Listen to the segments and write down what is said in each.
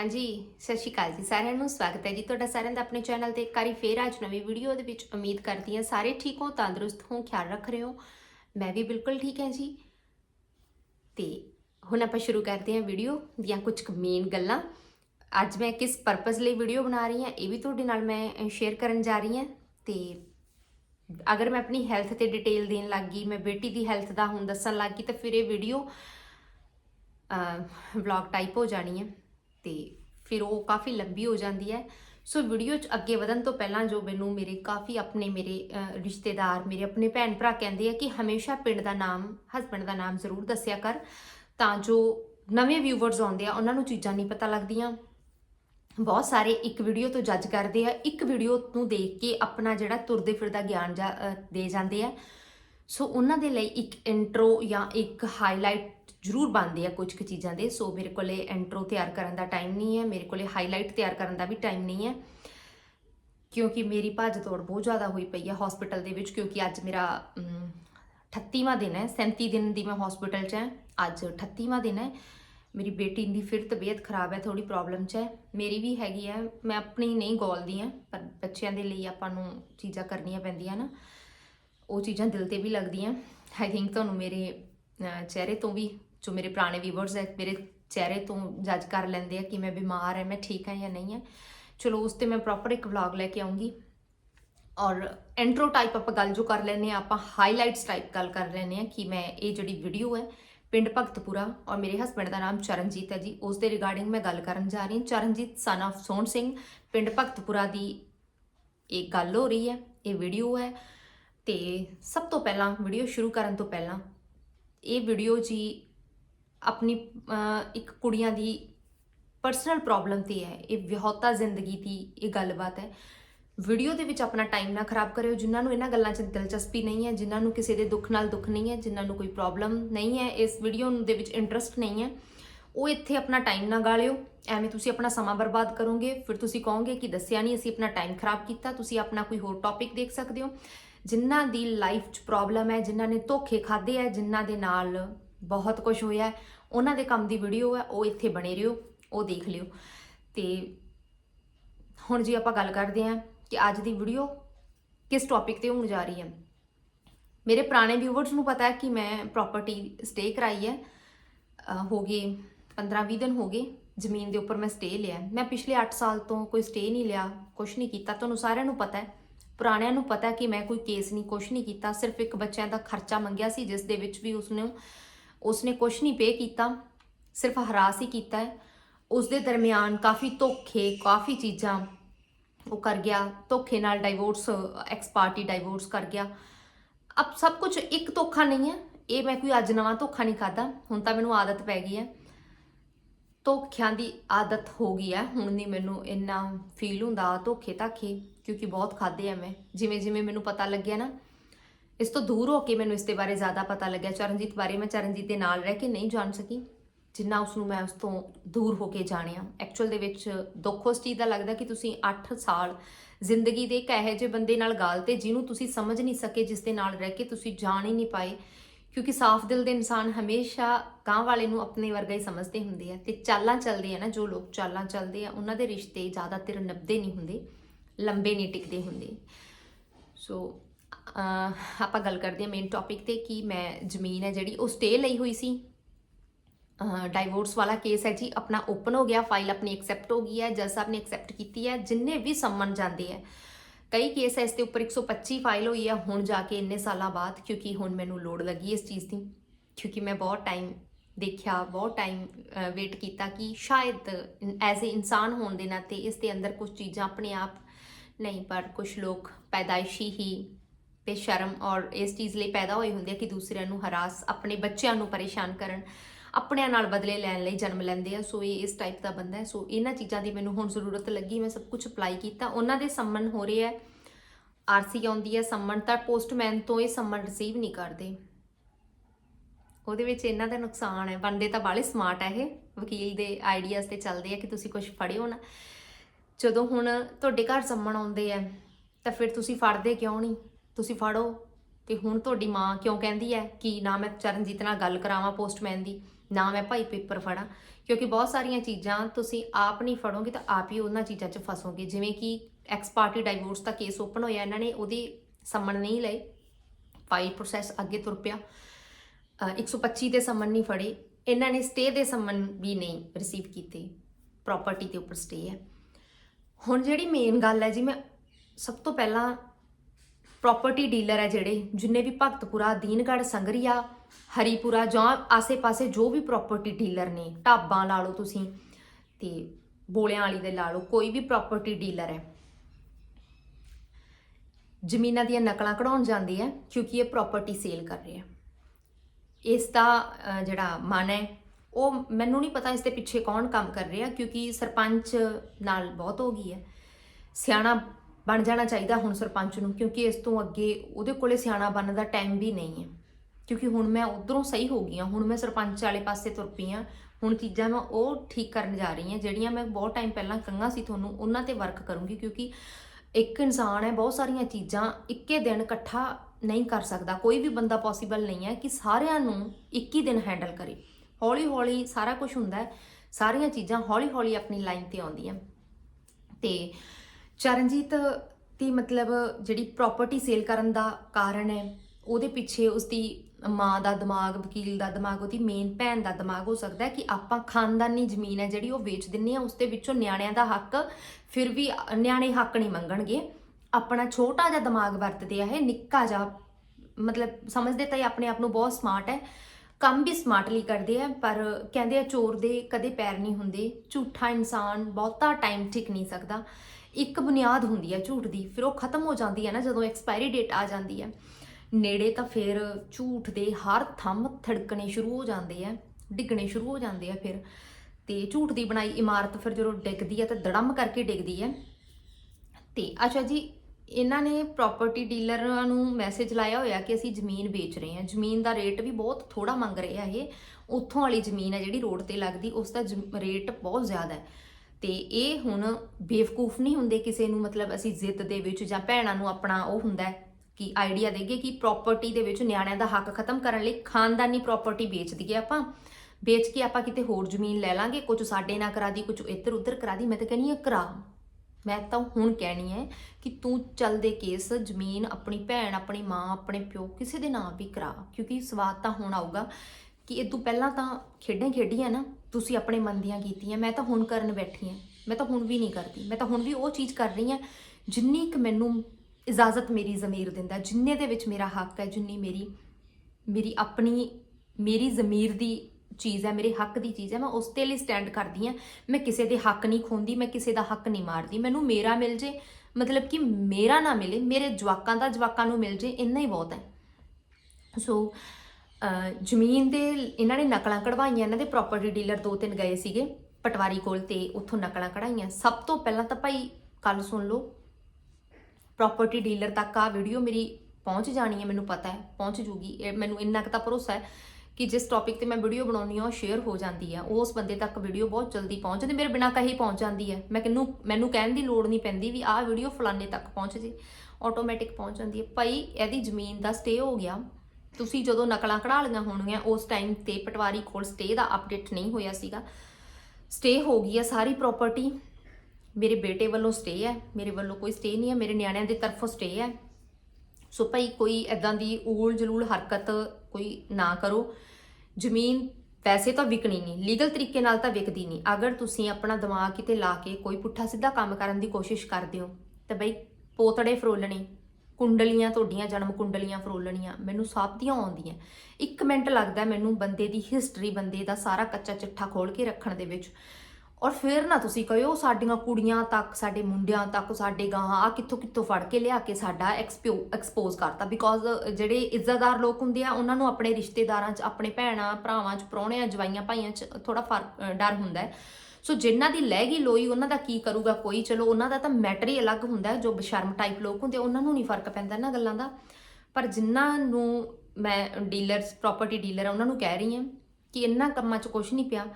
ਹਾਂਜੀ, ਸਤਿ ਸ਼੍ਰੀ ਅਕਾਲ ਜੀ ਸਾਰਿਆਂ ਨੂੰ, ਸਵਾਗਤ ਹੈ ਜੀ ਤੁਹਾਡਾ ਸਾਰਿਆਂ ਦਾ ਆਪਣੇ ਚੈਨਲ ਤੇ। ਕਾਰੀ ਫੇਰ ਅੱਜ ਨਵੀਂ ਵੀਡੀਓ ਦੇ ਵਿੱਚ ਉਮੀਦ ਕਰਦੀ ਹਾਂ ਸਾਰੇ ਠੀਕ ਹੋ, ਤੰਦਰੁਸਤ ਹੋ, ਖਿਆਲ ਰੱਖ ਰਹੇ ਹੋ। ਮੈਂ ਵੀ ਬਿਲਕੁਲ ਠੀਕ ਹਾਂ ਜੀ। ਤੇ ਹੁਣ ਆਪਾਂ ਸ਼ੁਰੂ ਕਰਦੇ ਹਾਂ ਵੀਡੀਓ ਦੀਆਂ ਕੁਝ ਮੇਨ ਗੱਲਾਂ। ਅੱਜ ਮੈਂ ਕਿਸ ਪਰਪਸ ਲਈ ਵੀਡੀਓ ਬਣਾ ਰਹੀ ਹਾਂ, ਇਹ ਵੀ ਤੁਹਾਡੇ ਨਾਲ ਮੈਂ ਸ਼ੇਅਰ ਕਰਨ ਜਾ ਰਹੀ ਹਾਂ। ਤੇ ਅਗਰ ਮੈਂ ਆਪਣੀ ਹੈਲਥ ਤੇ ਡਿਟੇਲ ਦੇਣ ਲੱਗ ਗਈ, ਮੈਂ ਬੇਟੀ ਦੀ ਹੈਲਥ ਦਾ ਹੁਣ ਦੱਸਣ ਲੱਗ ਗਈ, ਤਾਂ ਫਿਰ ਇਹ ਵੀਡੀਓ ਵਲੌਗ ਟਾਈਪ ਹੋ ਜਾਣੀ ਹੈ। ਤੇ ਫਿਰ ਉਹ ਕਾਫੀ ਲੰਬੀ ਹੋ ਜਾਂਦੀ ਹੈ। ਸੋ ਵੀਡੀਓ 'ਚ ਅੱਗੇ ਵਧਣ ਤੋਂ ਪਹਿਲਾਂ ਜੋ ਮੈਨੂੰ ਮੇਰੇ ਕਾਫੀ ਆਪਣੇ ਮੇਰੇ ਰਿਸ਼ਤੇਦਾਰ, ਮੇਰੇ ਆਪਣੇ ਭੈਣ ਭਰਾ ਕਹਿੰਦੇ ਆ ਕਿ ਹਮੇਸ਼ਾ ਪਿੰਡ ਦਾ ਨਾਮ ਹਸਬੰਡ ਦਾ ਨਾਮ ਜ਼ਰੂਰ ਦੱਸਿਆ ਕਰ ਤਾਂ ਜੋ ਨਵੇਂ ਵਿਊਵਰਸ ਆਉਂਦੇ ਆ, ਉਹਨਾਂ ਨੂੰ ਚੀਜ਼ਾਂ ਨਹੀਂ ਪਤਾ ਲੱਗਦੀਆਂ। ਬਹੁਤ ਸਾਰੇ ਇੱਕ ਵੀਡੀਓ ਤੋਂ ਜੱਜ ਕਰਦੇ ਆ, ਇੱਕ ਵੀਡੀਓ ਨੂੰ ਦੇਖ ਕੇ ਆਪਣਾ ਜਿਹੜਾ ਤੁਰਦੇ ਫਿਰਦਾ ਗਿਆਨ ਜਾ- ਦੇ ਜਾਂਦੇ ਆ। ਸੋ ਉਹਨਾਂ ਦੇ ਲਈ ਇੱਕ ਇੰਟਰੋ ਜਾਂ ਇੱਕ ਹਾਈਲਾਈਟ ਜ਼ਰੂਰ ਬਣਦੇ ਆ ਕੁਝ ਕੁ ਚੀਜ਼ਾਂ ਦੇ। ਸੋ ਮੇਰੇ ਕੋਲੇ ਇੰਟਰੋ ਤਿਆਰ ਕਰਨ ਦਾ ਟਾਈਮ ਨਹੀਂ ਹੈ ਮੇਰੇ ਕੋਲੇ ਹਾਈਲਾਈਟ ਤਿਆਰ ਕਰਨ ਦਾ ਵੀ ਟਾਈਮ ਨਹੀਂ ਹੈ। ਕਿਉਂਕਿ ਮੇਰੀ ਭੱਜ ਦੌੜ ਬਹੁਤ ਜ਼ਿਆਦਾ ਹੋਈ ਪਈ ਹੈ ਹਸਪੀਟਲ ਦੇ ਵਿੱਚ ਕਿਉਂਕਿ ਅੱਜ ਮੇਰਾ ਅਮ, 38ਵਾਂ ਦਿਨ ਹੈ 37 ਦਿਨ ਦੀ ਮੈਂ ਹਸਪੀਟਲ 'ਚ ਹਾਂ। ਅੱਜ 38ਵਾਂ ਦਿਨ ਹੈ। ਮੇਰੀ ਬੇਟੀ ਦੀ ਫਿਰ ਤਬੀਅਤ ਖਰਾਬ ਹੈ ਥੋੜੀ ਪ੍ਰੋਬਲਮ 'ਚ ਹੈ। ਮੇਰੀ ਵੀ ਹੈਗੀ ਹੈ ਮੈਂ ਆਪਣੀ ਨਹੀਂ ਗੋਲਦੀ ਹਾਂ ਪਰ ਬੱਚਿਆਂ ਦੇ ਲਈ ਆਪਾਂ ਨੂੰ ਚੀਜ਼ਾਂ ਕਰਨੀਆਂ ਪੈਂਦੀਆਂ ਨਾ। ਉਹ ਚੀਜ਼ਾਂ ਦਿਲ ਤੇ ਵੀ ਲੱਗਦੀਆਂ। ਆਈ ਥਿੰਕ ਤੁਹਾਨੂੰ ਮੇਰੇ ਚਿਹਰੇ ਤੋਂ ਵੀ ਜੋ ਮੇਰੇ ਪੁਰਾਣੇ ਵੀਵਰਸ ਹੈ, ਮੇਰੇ ਚਿਹਰੇ ਤੋਂ ਜੱਜ ਕਰ ਲੈਂਦੇ ਆ ਕਿ ਮੈਂ ਬਿਮਾਰ ਹੈ, ਮੈਂ ਠੀਕ ਹਾਂ ਜਾਂ ਨਹੀਂ ਹੈ। ਚਲੋ, ਉਸ ਤੇ ਮੈਂ ਪ੍ਰੋਪਰ ਇੱਕ ਵਲੌਗ ਲੈ ਕੇ ਆਉਂਗੀ। ਔਰ ਇੰਟਰੋ ਟਾਈਪ ਆਪਾਂ ਗੱਲ ਜੋ ਕਰ ਲੈਨੇ ਆ ਆਪਾਂ ਹਾਈਲਾਈਟਸ ਟਾਈਪ ਗੱਲ ਕਰ ਲੈਨੇ ਆ ਕਿ ਮੈਂ ਇਹ ਜਿਹੜੀ ਵੀਡੀਓ ਹੈ, ਪਿੰਡ ਭਗਤਪੁਰਾ ਔਰ ਮੇਰੇ ਹਸਬੰਡ ਦਾ ਨਾਮ ਚਰਨਜੀਤ ਹੈ ਜੀ। ਉਸ ਦੇ ਰਿਗਾਰਡਿੰਗ ਮੈਂ ਗੱਲ ਕਰਨ ਜਾ ਰਹੀ ਹਾਂ। ਚਰਨਜੀਤ ਸਨ of ਸੋਹਣ ਸਿੰਘ, ਪਿੰਡ ਭਗਤਪੁਰਾ ਦੀ ਇਹ ਗੱਲ ਹੋ ਰਹੀ ਹੈ, ਇਹ ਵੀਡੀਓ ਹੈ। ਤੇ ਸਭ ਤੋਂ ਪਹਿਲਾਂ ਵੀਡੀਓ ਸ਼ੁਰੂ ਕਰਨ ਤੋਂ ਪਹਿਲਾਂ, ਇਹ ਵੀਡੀਓ ਜੀ ਆਪਣੀ ਇੱਕ ਕੁੜੀਆਂ ਦੀ ਪਰਸਨਲ ਪ੍ਰੋਬਲਮ ਤੇ ਹੈ। ਇਹ ਵਿਆਹਤਾ ਜ਼ਿੰਦਗੀ ਦੀ ਇਹ ਗੱਲਬਾਤ ਹੈ। ਵੀਡੀਓ ਦੇ ਵਿੱਚ ਆਪਣਾ ਟਾਈਮ ਨਾ ਖਰਾਬ ਕਰਿਓ। ਜਿਨ੍ਹਾਂ ਨੂੰ ਇਹਨਾਂ ਗੱਲਾਂ 'ਚ ਦਿਲਚਸਪੀ ਨਹੀਂ ਹੈ, ਜਿਨ੍ਹਾਂ ਨੂੰ ਕਿਸੇ ਦੇ ਦੁੱਖ ਨਾਲ ਦੁੱਖ ਨਹੀਂ ਹੈ, ਜਿਨ੍ਹਾਂ ਨੂੰ ਕੋਈ ਪ੍ਰੋਬਲਮ ਨਹੀਂ ਹੈ, ਇਸ ਵੀਡੀਓ ਦੇ ਵਿੱਚ ਇੰਟਰਸਟ ਨਹੀਂ ਹੈ, ਉਹ ਇੱਥੇ ਆਪਣਾ ਟਾਈਮ ਨਾ ਗਾਲਿਓ। ਐਵੇਂ ਤੁਸੀਂ ਆਪਣਾ ਸਮਾਂ ਬਰਬਾਦ ਕਰੋਗੇ। ਫਿਰ ਤੁਸੀਂ ਕਹੋਗੇ ਕਿ ਦੱਸਿਆ ਨਹੀਂ, ਅਸੀਂ ਆਪਣਾ ਟਾਈਮ ਖਰਾਬ ਕੀਤਾ। ਤੁਸੀਂ ਆਪਣਾ ਕੋਈ ਹੋਰ ਟੌਪਿਕ ਦੇਖ ਸਕਦੇ ਹੋ। ਜਿਨ੍ਹਾਂ ਦੀ ਲਾਈਫ 'ਚ ਪ੍ਰੋਬਲਮ ਹੈ, ਜਿਨ੍ਹਾਂ ਨੇ ਧੋਖੇ ਖਾਦੇ ਹੈ, ਜਿਨ੍ਹਾਂ ਦੇ ਨਾਲ ਬਹੁਤ ਕੁਝ ਹੋਇਆ ਉਹਨਾਂ ਦੇ ਕੰਮ ਦੀ ਵੀਡੀਓ ਹੈ, ਉਹ ਇੱਥੇ ਬਣੇ ਰਹੋ, ਉਹ ਦੇਖ ਲਿਓ। ਤੇ ਹੁਣ ਜੀ ਆਪਾਂ ਗੱਲ ਕਰਦੇ ਹਾਂ ਕਿ ਅੱਜ ਦੀ ਵੀਡੀਓ ਕਿਸ ਟੌਪਿਕ ਤੇ ਹੋਣ ਜਾ ਰਹੀ ਹੈ। ਮੇਰੇ ਪੁਰਾਣੇ ਵਿਊਵਰਸ ਨੂੰ ਪਤਾ ਹੈ ਕਿ ਮੈਂ ਪ੍ਰਾਪਰਟੀ ਸਟੇ ਕਰਾਈ ਹੈ। ਹੋ ਗਏ 15-20 ਦਿਨ ਹੋ ਗਏ, ਜ਼ਮੀਨ ਦੇ ਉੱਪਰ ਮੈਂ ਸਟੇ ਲਿਆ। ਮੈਂ ਪਿਛਲੇ 8 ਸਾਲ ਤੋਂ ਕੋਈ ਸਟੇ ਨਹੀਂ ਲਿਆ ਕੁਝ ਨਹੀਂ ਕੀਤਾ। ਤੁਹਾਨੂੰ ਸਾਰਿਆਂ ਨੂੰ ਪਤਾ ਹੈ, ਪੁਰਾਣਿਆਂ ਨੂੰ ਪਤਾ ਕਿ ਮੈਂ ਕੋਈ ਕੇਸ ਨਹੀਂ ਕੁਝ ਨਹੀਂ ਕੀਤਾ। ਸਿਰਫ ਇੱਕ ਬੱਚਿਆਂ ਦਾ ਖਰਚਾ ਮੰਗਿਆ ਸੀ, ਜਿਸ ਦੇ ਵਿੱਚ ਵੀ ਉਸਨੇ ਉਸਨੇ ਕੁਝ ਨਹੀਂ ਪੇ ਕੀਤਾ, ਸਿਰਫ ਹਰਾਸ ਹੀ ਕੀਤਾ ਹੈ। ਉਸ ਦੇ ਦਰਮਿਆਨ ਕਾਫੀ ਧੋਖੇ, ਕਾਫੀ ਚੀਜ਼ਾਂ ਉਹ ਕਰ ਗਿਆ। ਧੋਖੇ ਨਾਲ ਡਾਈਵੋਰਸ ਐਕਸ ਪਾਰਟੀ ਡਾਈਵੋਰਸ ਕਰ ਗਿਆ। ਅਬ ਸਭ ਕੁਝ ਇੱਕ ਧੋਖਾ ਨਹੀਂ ਹੈ। ਇਹ ਮੈਂ ਕੋਈ ਅੱਜ ਨਵਾਂ ਧੋਖਾ ਨਹੀਂ ਖਾਦਾ ਹੁਣ ਤਾਂ ਮੈਨੂੰ ਆਦਤ ਪੈ ਗਈ ਹੈ। ਧੋਖਿਆਂ ਦੀ ਆਦਤ ਹੋ ਗਈ ਹੈ। ਹੁਣ ਨਹੀਂ ਮੈਨੂੰ ਇੰਨਾ ਫੀਲ ਹੁੰਦਾ ਧੋਖੇ ਧਾਖੇ ਕਿਉਂਕਿ ਬਹੁਤ ਖਾਦੇ ਆ ਮੈਂ। ਜਿਵੇਂ ਜਿਵੇਂ ਮੈਨੂੰ ਪਤਾ ਲੱਗਿਆ ਨਾ ਇਸ ਤੋਂ ਦੂਰ ਹੋ ਕੇ ਮੈਨੂੰ ਇਸ ਦੇ ਬਾਰੇ ਜ਼ਿਆਦਾ ਪਤਾ ਲੱਗਿਆ। ਚਰਨਜੀਤ ਬਾਰੇ ਮੈਂ ਚਰਨਜੀਤ ਦੇ ਨਾਲ ਰਹਿ ਕੇ ਨਹੀਂ ਜਾਣ ਸਕੀ, ਜਿੰਨਾ ਉਸ ਨੂੰ ਮੈਂ ਉਸ ਤੋਂ ਦੂਰ ਹੋ ਕੇ ਜਾਣਿਆ। ਐਕਚੁਅਲ ਦੇ ਵਿੱਚ ਦੁੱਖ ਉਸ ਚੀਜ਼ ਦਾ ਲੱਗਦਾ ਕਿ ਤੁਸੀਂ 8 ਸਾਲ ਜ਼ਿੰਦਗੀ ਦੇ ਇੱਕ ਇਹੋ ਜਿਹੇ ਬੰਦੇ ਨਾਲ ਗਾਲ ਤੇ ਜਿਹਨੂੰ ਤੁਸੀਂ ਸਮਝ ਨਹੀਂ ਸਕੇ, ਜਿਸ ਦੇ ਨਾਲ ਰਹਿ ਕੇ ਤੁਸੀਂ ਜਾਣ ਹੀ ਨਹੀਂ ਪਾਏ। ਕਿਉਂਕਿ ਸਾਫ਼ ਦਿਲ ਦੇ ਇਨਸਾਨ ਹਮੇਸ਼ਾ ਗਾਂ ਵਾਲੇ ਨੂੰ ਆਪਣੇ ਵਰਗਾ ਹੀ ਸਮਝਦੇ ਹੁੰਦੇ ਆ ਤੇ ਚਾਲਾਂ ਚੱਲਦੇ ਆ ਨਾ, ਜੋ ਲੋਕ ਚਾਲਾਂ ਚੱਲਦੇ ਆ, ਉਹਨਾਂ ਦੇ ਰਿਸ਼ਤੇ ਜ਼ਿਆਦਾ ਜ਼ਿਆਦਾਤਰ ਨਿਭਦੇ ਨਹੀਂ ਹੁੰਦੇ, ਲੰਬੇ ਨਹੀਂ ਟਿਕਦੇ ਹੁੰਦੇ। ਸੋ ਆਪਾਂ ਗੱਲ ਕਰਦੇ ਹਾਂ ਮੇਨ ਟੌਪਿਕ ਤੇ ਕਿ ਮੈਂ ਜ਼ਮੀਨ ਹੈ ਜਿਹੜੀ ਉਹ ਸਟੇ ਲਈ ਹੋਈ ਸੀ। ਡਾਈਵੋਰਸ ਵਾਲਾ ਕੇਸ ਹੈ ਜੀ, ਆਪਣਾ ਓਪਨ ਹੋ ਗਿਆ ਫਾਈਲ ਆਪਣੀ ਐਕਸੈਪਟ ਹੋ ਗਈ ਹੈ, ਜੱਜ ਸਾਹਿਬ ਨੇ ਐਕਸੈਪਟ ਕੀਤੀ ਹੈ, ਜਿੰਨੇ ਵੀ ਸੰਮਨ ਜਾਂਦੇ ਹੈ। ਕਈ ਕੇਸ ਹੈ ਇਸ ਦੇ ਉੱਪਰ 125 ਫਾਈਲ ਹੋਈ ਹੈ, ਹੁਣ ਜਾ ਕੇ ਇੰਨੇ ਸਾਲਾਂ ਬਾਅਦ, ਕਿਉਂਕਿ ਹੁਣ ਮੈਨੂੰ ਲੋੜ ਲੱਗੀ ਇਸ ਚੀਜ਼ ਦੀ, ਕਿਉਂਕਿ ਮੈਂ ਬਹੁਤ ਟਾਈਮ ਦੇਖਿਆ, ਬਹੁਤ ਟਾਈਮ ਵੇਟ ਕੀਤਾ ਕਿ ਸ਼ਾਇਦ ਐਜ਼ ਅ ਇਨਸਾਨ ਹੋਣ ਦੇ ਨਾਤੇ ਇਸ ਦੇ ਅੰਦਰ ਕੁਝ ਚੀਜ਼ਾਂ ਆਪਣੇ ਆਪ ਨਹੀਂ, ਪਰ ਕੁਝ ਲੋਕ ਪੈਦਾਇਸ਼ੀ ਹੀ ਬੇਸ਼ਰਮ ਔਰ ਇਸ ਚੀਜ਼ ਲਈ ਪੈਦਾ ਹੋਏ ਹੁੰਦੇ ਆ ਕਿ ਦੂਸਰਿਆਂ ਨੂੰ ਹਰਾਸ, ਆਪਣੇ ਬੱਚਿਆਂ ਨੂੰ ਪਰੇਸ਼ਾਨ ਕਰਨ, ਆਪਣਿਆਂ ਨਾਲ ਬਦਲੇ ਲੈਣ ਲਈ ਜਨਮ ਲੈਂਦੇ ਆ। ਸੋ ਇਹ ਇਸ ਟਾਈਪ ਦਾ ਬੰਦਾ ਹੈ। ਸੋ ਇਹਨਾਂ ਚੀਜ਼ਾਂ ਦੀ ਮੈਨੂੰ ਹੁਣ ਜ਼ਰੂਰਤ ਲੱਗੀ। ਮੈਂ ਸਭ ਕੁਝ ਅਪਲਾਈ ਕੀਤਾ। ਉਹਨਾਂ ਦੇ ਸੰਮਨ ਹੋ ਰਹੇ ਹੈ ਆਰਸੀ ਆਉਂਦੀ ਹੈ ਸੰਮਨ ਤਾਂ ਪੋਸਟਮੈਨ ਤੋਂ ਇਹ ਸੰਮਨ ਰਿਸੀਵ ਨਹੀਂ ਕਰਦੇ। ਉਹਦੇ ਵਿੱਚ ਇਹਨਾਂ ਦਾ ਨੁਕਸਾਨ ਹੈ। ਬੰਦੇ ਤਾਂ ਬਾਲੇ ਸਮਾਰਟ ਹੈ ਇਹ। ਵਕੀਲ ਦੇ ਆਈਡੀਆਜ਼ ਤੇ ਚੱਲਦੇ ਆ ਕਿ ਤੁਸੀਂ ਕੁਝ ਫੜਿਓ ਨਾ। ਜਦੋਂ ਹੁਣ ਤੁਹਾਡੇ ਘਰ ਸੰਮਣ ਆਉਂਦੇ ਆ, ਤਾਂ ਫਿਰ ਤੁਸੀਂ ਫੜਦੇ ਕਿਉਂ ਨਹੀਂ? ਤੁਸੀਂ ਫੜੋ। ਤੇ ਹੁਣ ਤੁਹਾਡੀ ਮਾਂ ਕਿਉਂ ਕਹਿੰਦੀ ਹੈ ਕਿ ਨਾ ਮੈਂ ਚਰਨਜੀਤ ਨਾਲ ਗੱਲ ਕਰਾਵਾਂ ਪੋਸਟਮੈਨ ਦੀ ਨਾ ਮੈਂ ਭਾਈ ਪੇਪਰ ਫੜਾਂ? ਕਿਉਂਕਿ ਬਹੁਤ ਸਾਰੀਆਂ ਚੀਜ਼ਾਂ ਤੁਸੀਂ ਆਪ ਨਹੀਂ ਫੜੋਗੇ ਤਾਂ ਆਪ ਹੀ ਉਹਨਾਂ ਚੀਜ਼ਾਂ 'ਚ ਫਸੋਗੇ। ਜਿਵੇਂ ਕਿ ਐਕਸ ਪਾਰਟੀ ਡਾਈਵੋਰਸ ਦਾ ਕੇਸ ਓਪਨ ਹੋਇਆ ਇਹਨਾਂ ਨੇ ਉਹਦੀ ਸੰਮਣ ਨਹੀਂ ਲਏ ਫਾਈਲ ਪ੍ਰੋਸੈਸ ਅੱਗੇ ਤੁਰ ਪਿਆ। ਅ, 125 ਦੇ ਸੰਮਨ ਨਹੀਂ ਫੜੇ। ਇਹਨਾਂ ਨੇ ਸਟੇ ਦੇ ਸੰਮਨ ਵੀ ਨਹੀਂ ਰਿਸੀਵ ਕੀਤੇ। ਪ੍ਰਾਪਰਟੀ ਦੇ ਉੱਪਰ ਸਟੇ ਹੈ। ਹੁਣ ਜਿਹੜੀ ਮੇਨ ਗੱਲ ਹੈ ਜੀ ਮੈਂ ਸਭ ਤੋਂ ਪਹਿਲਾਂ ਪ੍ਰਾਪਰਟੀ ਡੀਲਰ ਹੈ ਜਿਹੜੇ, ਜਿੰਨੇ ਵੀ ਭਗਤਪੁਰਾ, ਦੀਨਗੜ੍ਹ, ਸੰਗਰੀਆ, ਹਰੀਪੁਰਾ ਜਾਂ ਆਸੇ-ਪਾਸੇ ਜੋ ਵੀ ਪ੍ਰਾਪਰਟੀ ਡੀਲਰ ਨੇ, ਢਾਬਾਂ ਲਾ ਲਓ ਤੁਸੀਂ ਤੇ ਬੋਲਿਆਂ ਵਾਲੀ ਦੇ ਲਾ ਲਓ, ਕੋਈ ਵੀ ਪ੍ਰਾਪਰਟੀ ਡੀਲਰ ਹੈ। ਜ਼ਮੀਨਾਂ ਦੀਆਂ ਨਕਲਾਂ ਕਢਾਉਣ ਜਾਂਦੀ ਹੈ ਕਿਉਂਕਿ ਇਹ ਪ੍ਰਾਪਰਟੀ ਸੇਲ ਕਰ ਰਿਹਾ ਆ। ਇਸ ਦਾ ਜਿਹੜਾ ਮਨ ਹੈ, ਉਹ ਮੈਨੂੰ ਨਹੀਂ ਪਤਾ ਇਸ ਦੇ ਪਿੱਛੇ ਕੌਣ ਕੰਮ ਕਰ ਰਿਹਾ ਕਿਉਂਕਿ ਸਰਪੰਚ ਨਾਲ ਬਹੁਤ ਹੋ ਗਈ ਹੈ। ਸਿਆਣਾ ਬਣ ਜਾਣਾ ਚਾਹੀਦਾ ਹੁਣ ਸਰਪੰਚ ਨੂੰ, ਕਿਉਂਕਿ ਇਸ ਤੋਂ ਅੱਗੇ ਉਹਦੇ ਕੋਲੇ ਸਿਆਣਾ ਬਣਨ ਦਾ ਟਾਈਮ ਵੀ ਨਹੀਂ ਹੈ। ਕਿਉਂਕਿ ਹੁਣ ਮੈਂ ਉਧਰੋਂ ਸਹੀ ਹੋ ਗਈ ਹਾਂ, ਹੁਣ ਮੈਂ ਸਰਪੰਚ ਵਾਲੇ ਪਾਸੇ ਤੁਰ ਪਈ ਹਾਂ, ਹੁਣ ਚੀਜ਼ਾਂ ਮੈਂ ਉਹ ਠੀਕ ਕਰਨ ਜਾ ਰਹੀ ਹਾਂ, ਜਿਹੜੀਆਂ ਮੈਂ ਬਹੁਤ ਟਾਈਮ ਪਹਿਲਾਂ ਕਹੀਆਂ ਸੀ ਤੁਹਾਨੂੰ, ਉਹਨਾਂ ਤੇ ਵਰਕ ਕਰੂੰਗੀ, ਕਿਉਂਕਿ ਇੱਕ ਇਨਸਾਨ ਹੈ, ਬਹੁਤ ਸਾਰੀਆਂ ਚੀਜ਼ਾਂ ਇੱਕੇ ਦਿਨ ਇਕੱਠਾ ਨਹੀਂ ਕਰ ਸਕਦਾ, ਕੋਈ ਵੀ ਬੰਦਾ ਪੋਸੀਬਲ ਨਹੀਂ ਹੈ ਕਿ ਸਾਰਿਆਂ ਨੂੰ ਇੱਕ ਹੀ ਦਿਨ ਹੈਂਡਲ ਕਰੇ। ਹੌਲੀ ਹੌਲੀ ਸਾਰਾ ਕੁਝ ਹੁੰਦਾ ਹੈ, ਸਾਰੀਆਂ ਚੀਜ਼ਾਂ ਹੌਲੀ ਹੌਲੀ ਆਪਣੀ ਲਾਈਨ ਤੇ ਆਉਂਦੀਆਂ। ਤੇ ਚਰਨਜੀਤ ਦੀ ਮਤਲਬ ਜਿਹੜੀ ਪ੍ਰਾਪਰਟੀ ਸੇਲ ਕਰਨ ਦਾ ਕਾਰਨ ਹੈ, ਉਹਦੇ ਪਿੱਛੇ ਉਸਦੀ ਮਾਂ ਦਾ ਦਿਮਾਗ, ਵਕੀਲ ਦਾ ਦਿਮਾਗ, ਉਹਦੀ ਮੇਨ ਭੈਣ ਦਾ ਦਿਮਾਗ ਹੋ ਸਕਦਾ ਕਿ ਆਪਾਂ ਖਾਨਦਾਨੀ ਜ਼ਮੀਨ ਹੈ ਜਿਹੜੀ ਉਹ ਵੇਚ ਦਿੰਨੇ ਆ ਉਸ ਦੇ ਵਿੱਚੋਂ ਨਿਆਣਿਆਂ ਦਾ ਹੱਕ ਫਿਰ ਵੀ ਨਿਆਣੇ ਹੱਕ ਨਹੀਂ ਮੰਗਣਗੇ। ਆਪਣਾ ਛੋਟਾ ਜਿਹਾ ਦਿਮਾਗ ਵਰਤਦੇ ਆ ਇਹ, ਨਿੱਕਾ ਜਿਹਾ, ਮਤਲਬ ਸਮਝਦੇ ਤਾਂ ਇਹ ਆਪਣੇ ਆਪ ਨੂੰ ਬਹੁਤ ਸਮਾਰਟ ਹੈ। ਕੰਮ ਵੀ ਸਮਾਰਟਲੀ ਕਰਦੇ ਆ, ਪਰ ਕਹਿੰਦੇ ਆ ਚੋਰ ਦੇ ਕਦੇ ਪੈਰ ਨਹੀਂ ਹੁੰਦੇ, ਝੂਠਾ ਇਨਸਾਨ ਬਹੁਤਾ ਟਾਈਮ ਟਿਕ ਨਹੀਂ ਸਕਦਾ। ਇੱਕ ਬੁਨਿਆਦ ਹੁੰਦੀ ਹੈ ਝੂਠ ਦੀ, ਫਿਰ ਉਹ ਖਤਮ ਹੋ ਜਾਂਦੀ ਹੈ ਨਾ ਜਦੋਂ ਐਕਸਪਾਇਰੀ ਡੇਟ ਆ ਜਾਂਦੀ ਹੈ। ਨੇੜੇ ਤਾਂ ਫਿਰ ਝੂਠ ਦੇ ਹਰ ਥੰਮ ਥੜਕਣੇ ਸ਼ੁਰੂ ਹੋ ਜਾਂਦੇ ਆ ਡਿੱਗਣੇ ਸ਼ੁਰੂ ਹੋ ਜਾਂਦੇ ਆ ਫਿਰ। ਤੇ ਝੂਠ ਦੀ ਬਣਾਈ ਇਮਾਰਤ ਫਿਰ ਜਦੋਂ ਡਿੱਗਦੀ ਹੈ ਤਾਂ ਦੜਮ ਕਰਕੇ ਡਿੱਗਦੀ ਹੈ। ਤੇ ਅੱਛਾ ਜੀ, ਇਹਨਾਂ ਨੇ ਪ੍ਰਾਪਰਟੀ ਡੀਲਰਾਂ ਨੂੰ ਮੈਸੇਜ ਲਾਇਆ ਹੋਇਆ ਕਿ ਅਸੀਂ ਜ਼ਮੀਨ ਵੇਚ ਰਹੇ ਹਾਂ। ਜ਼ਮੀਨ ਦਾ ਰੇਟ ਵੀ ਬਹੁਤ ਥੋੜਾ ਮੰਗ ਰਹੇ ਆ ਇਹ। ਉੱਥੋਂ ਵਾਲੀ ਜ਼ਮੀਨ ਹੈ ਜਿਹੜੀ ਰੋਡ ਤੇ ਲੱਗਦੀ, ਉਸ ਦਾ ਰੇਟ ਬਹੁਤ ਜ਼ਿਆਦਾ ਹੈ। ਤੇ ਇਹ ਹੁਣ ਬੇਵਕੂਫ ਨਹੀਂ ਹੁੰਦੇ ਕਿਸੇ ਨੂੰ, ਮਤਲਬ ਅਸੀਂ ਜ਼ਿੱਦ ਦੇ ਵਿੱਚ ਜਾਂ ਭੈਣਾਂ ਨੂੰ ਆਪਣਾ ਉਹ ਹੁੰਦਾ ਹੈ ਕਿ ਆਈਡੀਆ ਦੇਗੇ ਕਿ ਪ੍ਰਾਪਰਟੀ ਦੇ ਵਿੱਚ ਨਿਆਣਿਆਂ ਦਾ ਹੱਕ ਖਤਮ ਕਰਨ ਲਈ ਖਾਨਦਾਨੀ ਪ੍ਰਾਪਰਟੀ ਵੇਚ ਦਈਏ ਆਪਾਂ। ਵੇਚ ਕੇ ਆਪਾਂ ਕਿਤੇ ਹੋਰ ਜ਼ਮੀਨ ਲੈ ਲਾਂਗੇ ਕੁਝ ਸਾਡੇ ਨਾਲ ਕਰਾ ਦੀ ਕੁਝ ਇੱਧਰ ਉੱਧਰ ਕਰਾ ਦੀ, ਮੈਂ ਤਾਂ ਕਹਿੰਨੀ ਆ ਕਰਾ। ਮੈਂ ਤਾਂ ਹੁਣ ਕਹਿਣੀ ਹੈ ਕਿ ਤੂੰ ਚੱਲਦੇ ਕੇਸ, ਜ਼ਮੀਨ ਆਪਣੀ ਭੈਣ, ਆਪਣੀ ਮਾਂ, ਆਪਣੇ ਪਿਓ ਕਿਸੇ ਦੇ ਨਾਮ ਵੀ ਕਰਾ, ਕਿਉਂਕਿ ਸਵਾਦ ਤਾਂ ਹੁਣ ਆਊਗਾ। ਕਿ ਇਹ ਤੋਂ ਪਹਿਲਾਂ ਤਾਂ ਖੇਡਾਂ ਖੇਡੀਆਂ ਨਾ, ਤੁਸੀਂ ਆਪਣੇ ਮਨ ਦੀਆਂ ਕੀਤੀਆਂ, ਮੈਂ ਤਾਂ ਹੁਣ ਕਰਨ ਬੈਠੀ ਹਾਂ। ਮੈਂ ਤਾਂ ਹੁਣ ਵੀ ਨਹੀਂ ਕਰਦੀ। ਮੈਂ ਤਾਂ ਹੁਣ ਵੀ ਉਹ ਚੀਜ਼ ਕਰ ਰਹੀ ਹਾਂ ਜਿੰਨੀ ਕਿ ਮੈਨੂੰ ਇਜਾਜ਼ਤ ਮੇਰੀ ਜ਼ਮੀਰ ਦਿੰਦਾ, ਜਿੰਨੇ ਦੇ ਵਿੱਚ ਮੇਰਾ ਹੱਕ ਹੈ, ਜਿੰਨੀ ਮੇਰੀ ਮੇਰੀ ਆਪਣੀ, ਮੇਰੀ ਜ਼ਮੀਰ ਦੀ ਚੀਜ਼ ਹੈ, ਮੇਰੇ ਹੱਕ ਦੀ ਚੀਜ਼ ਹੈ, ਮੈਂ ਉਸ ਤੇ ਲਈ ਸਟੈਂਡ ਕਰਦੀ ਹਾਂ। ਮੈਂ ਕਿਸੇ ਦੇ ਹੱਕ ਨਹੀਂ ਖੋਂਦੀ, ਮੈਂ ਕਿਸੇ ਦਾ ਹੱਕ ਨਹੀਂ ਮਾਰਦੀ। ਮੈਨੂੰ ਮੇਰਾ ਮਿਲ ਜੇ, ਮਤਲਬ ਕਿ ਮੇਰਾ ਨਾ ਮਿਲੇ, ਮੇਰੇ ਜਵਾਕਾਂ ਦਾ ਜਵਾਕਾਂ ਨੂੰ ਮਿਲ ਜੇ, ਇੰਨਾ ਹੀ ਬਹੁਤ ਹੈ। ਸੋ ਜ਼ਮੀਨ ਦੇ, ਇਹਨਾਂ ਨੇ ਨਕਲਾਂ ਕਢਵਾਈਆਂ, ਇਹਨਾਂ ਦੇ ਪ੍ਰਾਪਰਟੀ ਡੀਲਰ ਦੋ ਤਿੰਨ ਗਏ ਸੀਗੇ ਪਟਵਾਰੀ ਕੋਲ ਤੇ ਉੱਥੋਂ ਨਕਲਾਂ ਕਢਾਈਆਂ। ਸਭ ਤੋਂ ਪਹਿਲਾਂ ਤਾਂ ਭਾਈ ਕੱਲ ਸੁਣ ਲਓ ਪ੍ਰਾਪਰਟੀ ਡੀਲਰ ਤੱਕ ਆ ਵੀਡੀਓ ਮੇਰੀ ਪਹੁੰਚ ਜਾਣੀ ਹੈ, ਮੈਨੂੰ ਪਤਾ ਹੈ, ਪਹੁੰਚ ਜੂਗੀ। ਇਹ ਮੈਨੂੰ ਇੰਨਾ ਕੁ ਤਾਂ ਭਰੋਸਾ ਹੈ ਕਿ ਜਿਸ ਟੌਪਿਕ ਤੇ ਮੈਂ ਵੀਡੀਓ ਬਣਾਉਣੀ ਆ ਉਹ ਸ਼ੇਅਰ ਹੋ ਜਾਂਦੀ ਹੈ। ਉਸ ਬੰਦੇ ਤੱਕ ਵੀਡੀਓ ਬਹੁਤ ਜਲਦੀ ਪਹੁੰਚ ਜਾਂਦੀ, ਮੇਰੇ ਬਿਨਾਂ ਕਹੀ ਪਹੁੰਚ ਜਾਂਦੀ ਹੈ। ਮੈਂ ਕਿੰਨੂੰ ਮੈਨੂੰ ਕਹਿਣ ਦੀ ਲੋੜ ਨਹੀਂ ਪੈਂਦੀ ਵੀ ਆਹ ਵੀਡੀਓ ਫਲਾਣੇ ਤੱਕ ਪਹੁੰਚ ਜੇ ਆਟੋਮੈਟਿਕ ਪਹੁੰਚ ਜਾਂਦੀ ਹੈ। ਭਾਈ ਇਹਦੀ ਜ਼ਮੀਨ ਦਾ ਸਟੇ ਹੋ ਗਿਆ। ਤੁਸੀਂ ਜਦੋਂ ਨਕਲਾਂ ਕਢਾ ਲਈਆਂ ਹੋਣਗੀਆਂ, ਉਸ ਟਾਈਮ ਤੇ ਪਟਵਾਰੀ ਕੋਲ ਸਟੇ ਦਾ ਅਪਡੇਟ ਨਹੀਂ ਹੋਇਆ ਸੀਗਾ। ਸਟੇ ਹੋ ਗਈ ਹੈ ਸਾਰੀ ਪ੍ਰਾਪਰਟੀ ਮੇਰੇ ਬੇਟੇ ਵੱਲੋਂ ਸਟੇ ਹੈ ਮੇਰੇ ਵੱਲੋਂ ਕੋਈ ਸਟੇ ਨਹੀਂ ਹੈ ਮੇਰੇ ਨਿਆਣਿਆਂ ਦੀ ਤਰਫੋਂ ਸਟੇ ਹੈ ਸੋ ਭਾਈ ਕੋਈ ਐਦਾਂ ਦੀ ਊਲ ਜਲੂਲ ਹਰਕਤ ਕੋਈ ਨਾ ਕਰੋ। ਜ਼ਮੀਨ ਵੈਸੇ ਤਾਂ ਵਿਕਣੀ ਨਹੀਂ ਲੀਗਲ ਤਰੀਕੇ ਨਾਲ ਤਾਂ ਵਿਕਦੀ ਨਹੀਂ। ਅਗਰ ਤੁਸੀਂ ਆਪਣਾ ਦਿਮਾਗ ਕਿਤੇ ਲਾ ਕੇ ਕੋਈ ਪੁੱਠਾ ਸਿੱਧਾ ਕੰਮ ਕਰਨ ਦੀ ਕੋਸ਼ਿਸ਼ ਕਰਦੇ ਹੋ, ਤਾਂ ਬਈ ਪੋਤੜੇ ਫਰੋਲਣੇ। ਕੁੰਡਲੀਆਂ, ਤੁਹਾਡੀਆਂ ਜਨਮ ਕੁੰਡਲੀਆਂ ਫਰੋਲਣੀਆਂ, ਮੈਨੂੰ ਸਭ ਦੀਆਂ ਆਉਂਦੀਆਂ। ਇੱਕ ਮਿੰਟ ਲੱਗਦਾ ਮੈਨੂੰ ਬੰਦੇ ਦੀ ਹਿਸਟਰੀ ਬੰਦੇ ਦਾ ਸਾਰਾ ਕੱਚਾ ਚਿੱਠਾ ਖੋਲ ਕੇ ਰੱਖਣ ਦੇ ਵਿੱਚ। ਔਰ ਫਿਰ ਨਾ ਤੁਸੀਂ ਕਹਿਓ ਸਾਡੀਆਂ ਕੁੜੀਆਂ ਤੱਕ, ਸਾਡੇ ਮੁੰਡਿਆਂ ਤੱਕ, ਸਾਡੇ ਗਾਹਾਂ ਆ ਕਿੱਥੋਂ ਕਿੱਥੋਂ ਫੜ ਕੇ ਲਿਆ ਕੇ ਸਾਡਾ ਐਕਸਪੋਜ਼ ਕਰਤਾ। ਬਿਕੋਜ਼ ਜਿਹੜੇ ਇੱਜ਼ਤਦਾਰ ਲੋਕ ਹੁੰਦੇ ਆ, ਉਹਨਾਂ ਨੂੰ ਆਪਣੇ ਰਿਸ਼ਤੇਦਾਰਾਂ 'ਚ, ਆਪਣੇ ਭੈਣਾਂ, ਭਰਾਵਾਂ 'ਚ, ਪ੍ਰਾਹੁਣਿਆਂ, ਜਵਾਈਆਂ, ਭਾਈਆਂ 'ਚ ਥੋੜਾ ਫ਼ਰਕ ਡਰ ਹੁੰਦਾ ਹੈ। ਸੋ ਜਿਨ੍ਹਾਂ ਦੀ ਲੈ ਗਈ ਲੋਈ, ਉਹਨਾਂ ਦਾ ਕੀ ਕਰੂਗਾ ਕੋਈ? ਚਲੋ, ਉਹਨਾਂ ਦਾ ਤਾਂ ਮੈਟਰ ਹੀ ਅਲੱਗ ਹੁੰਦਾ ਜੋ ਬਸ਼ਰਮ ਟਾਈਪ ਲੋਕ ਹੁੰਦੇ ਉਹਨਾਂ ਨੂੰ ਨਹੀਂ ਫ਼ਰਕ ਪੈਂਦਾ ਇਹਨਾਂ ਗੱਲਾਂ ਦਾ। ਪਰ ਜਿਨ੍ਹਾਂ ਨੂੰ ਮੈਂ ਡੀਲਰਸ ਪ੍ਰਾਪਰਟੀ ਡੀਲਰ ਆ, ਉਹਨਾਂ ਨੂੰ ਕਹਿ ਰਹੀ ਹਾਂ ਕਿ ਇਹਨਾਂ ਕੰਮਾਂ 'ਚ ਕੁਝ ਨਹੀਂ ਪਿਆ।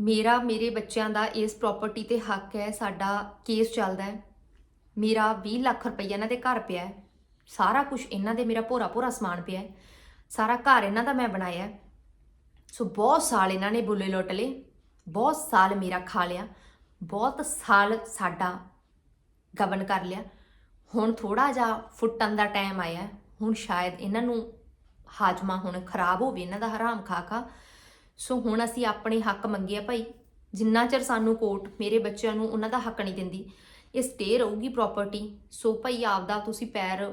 ਮੇਰਾ, ਮੇਰੇ ਬੱਚਿਆਂ ਦਾ ਇਸ ਪ੍ਰਾਪਰਟੀ ਤੇ ਹੱਕ ਹੈ, ਸਾਡਾ ਕੇਸ ਚੱਲਦਾ ਹੈ। ਮੇਰਾ 20 ਲੱਖ ਰੁਪਈਆ ਇਹਨਾਂ ਦੇ ਘਰ ਪਿਆ ਹੈ। ਸਾਰਾ ਕੁਝ ਇਹਨਾਂ ਦੇ, ਮੇਰਾ ਭੋਰਾ ਭੋਰਾ ਸਮਾਨ ਪਿਆ ਹੈ। ਸਾਰਾ ਘਰ ਇਹਨਾਂ ਦਾ ਮੈਂ ਬਣਾਇਆ ਸੋ ਬਹੁਤ ਸਾਲ ਇਹਨਾਂ ਨੇ ਬੁੱਲੇ ਲੁੱਟ ਲਏ। ਬਹੁਤ ਸਾਲ ਮੇਰਾ ਖਾ ਲਿਆ, ਬਹੁਤ ਸਾਲ ਸਾਡਾ ਗਵਨ ਕਰ ਲਿਆ। ਹੁਣ ਥੋੜਾ ਜਿਹਾ ਫੁੱਟਣ ਦਾ ਟਾਈਮ ਆਇਆ, ਹੁਣ ਸ਼ਾਇਦ ਇਹਨਾਂ ਨੂੰ ਹਾਜਮਾ ਹੁਣ ਖਰਾਬ ਹੋਵੇ, ਇਹਨਾਂ ਦਾ ਹਰਾਮ ਖਾ ਖਾ। ਸੋ ਹੁਣ ਅਸੀਂ ਆਪਣੇ ਹੱਕ ਮੰਗੇ ਆ ਭਾਈ, ਜਿੰਨਾ ਚਿਰ ਸਾਨੂੰ ਕੋਰਟ ਮੇਰੇ ਬੱਚਿਆਂ ਨੂੰ ਉਹਨਾਂ ਦਾ ਹੱਕ ਨਹੀਂ ਦਿੰਦੀ, ਇਹ ਸਟੇ ਰਹੂਗੀ ਪ੍ਰਾਪਰਟੀ ਸੋ ਭਾਈ ਆਪਦਾ ਤੁਸੀਂ ਪੈਰ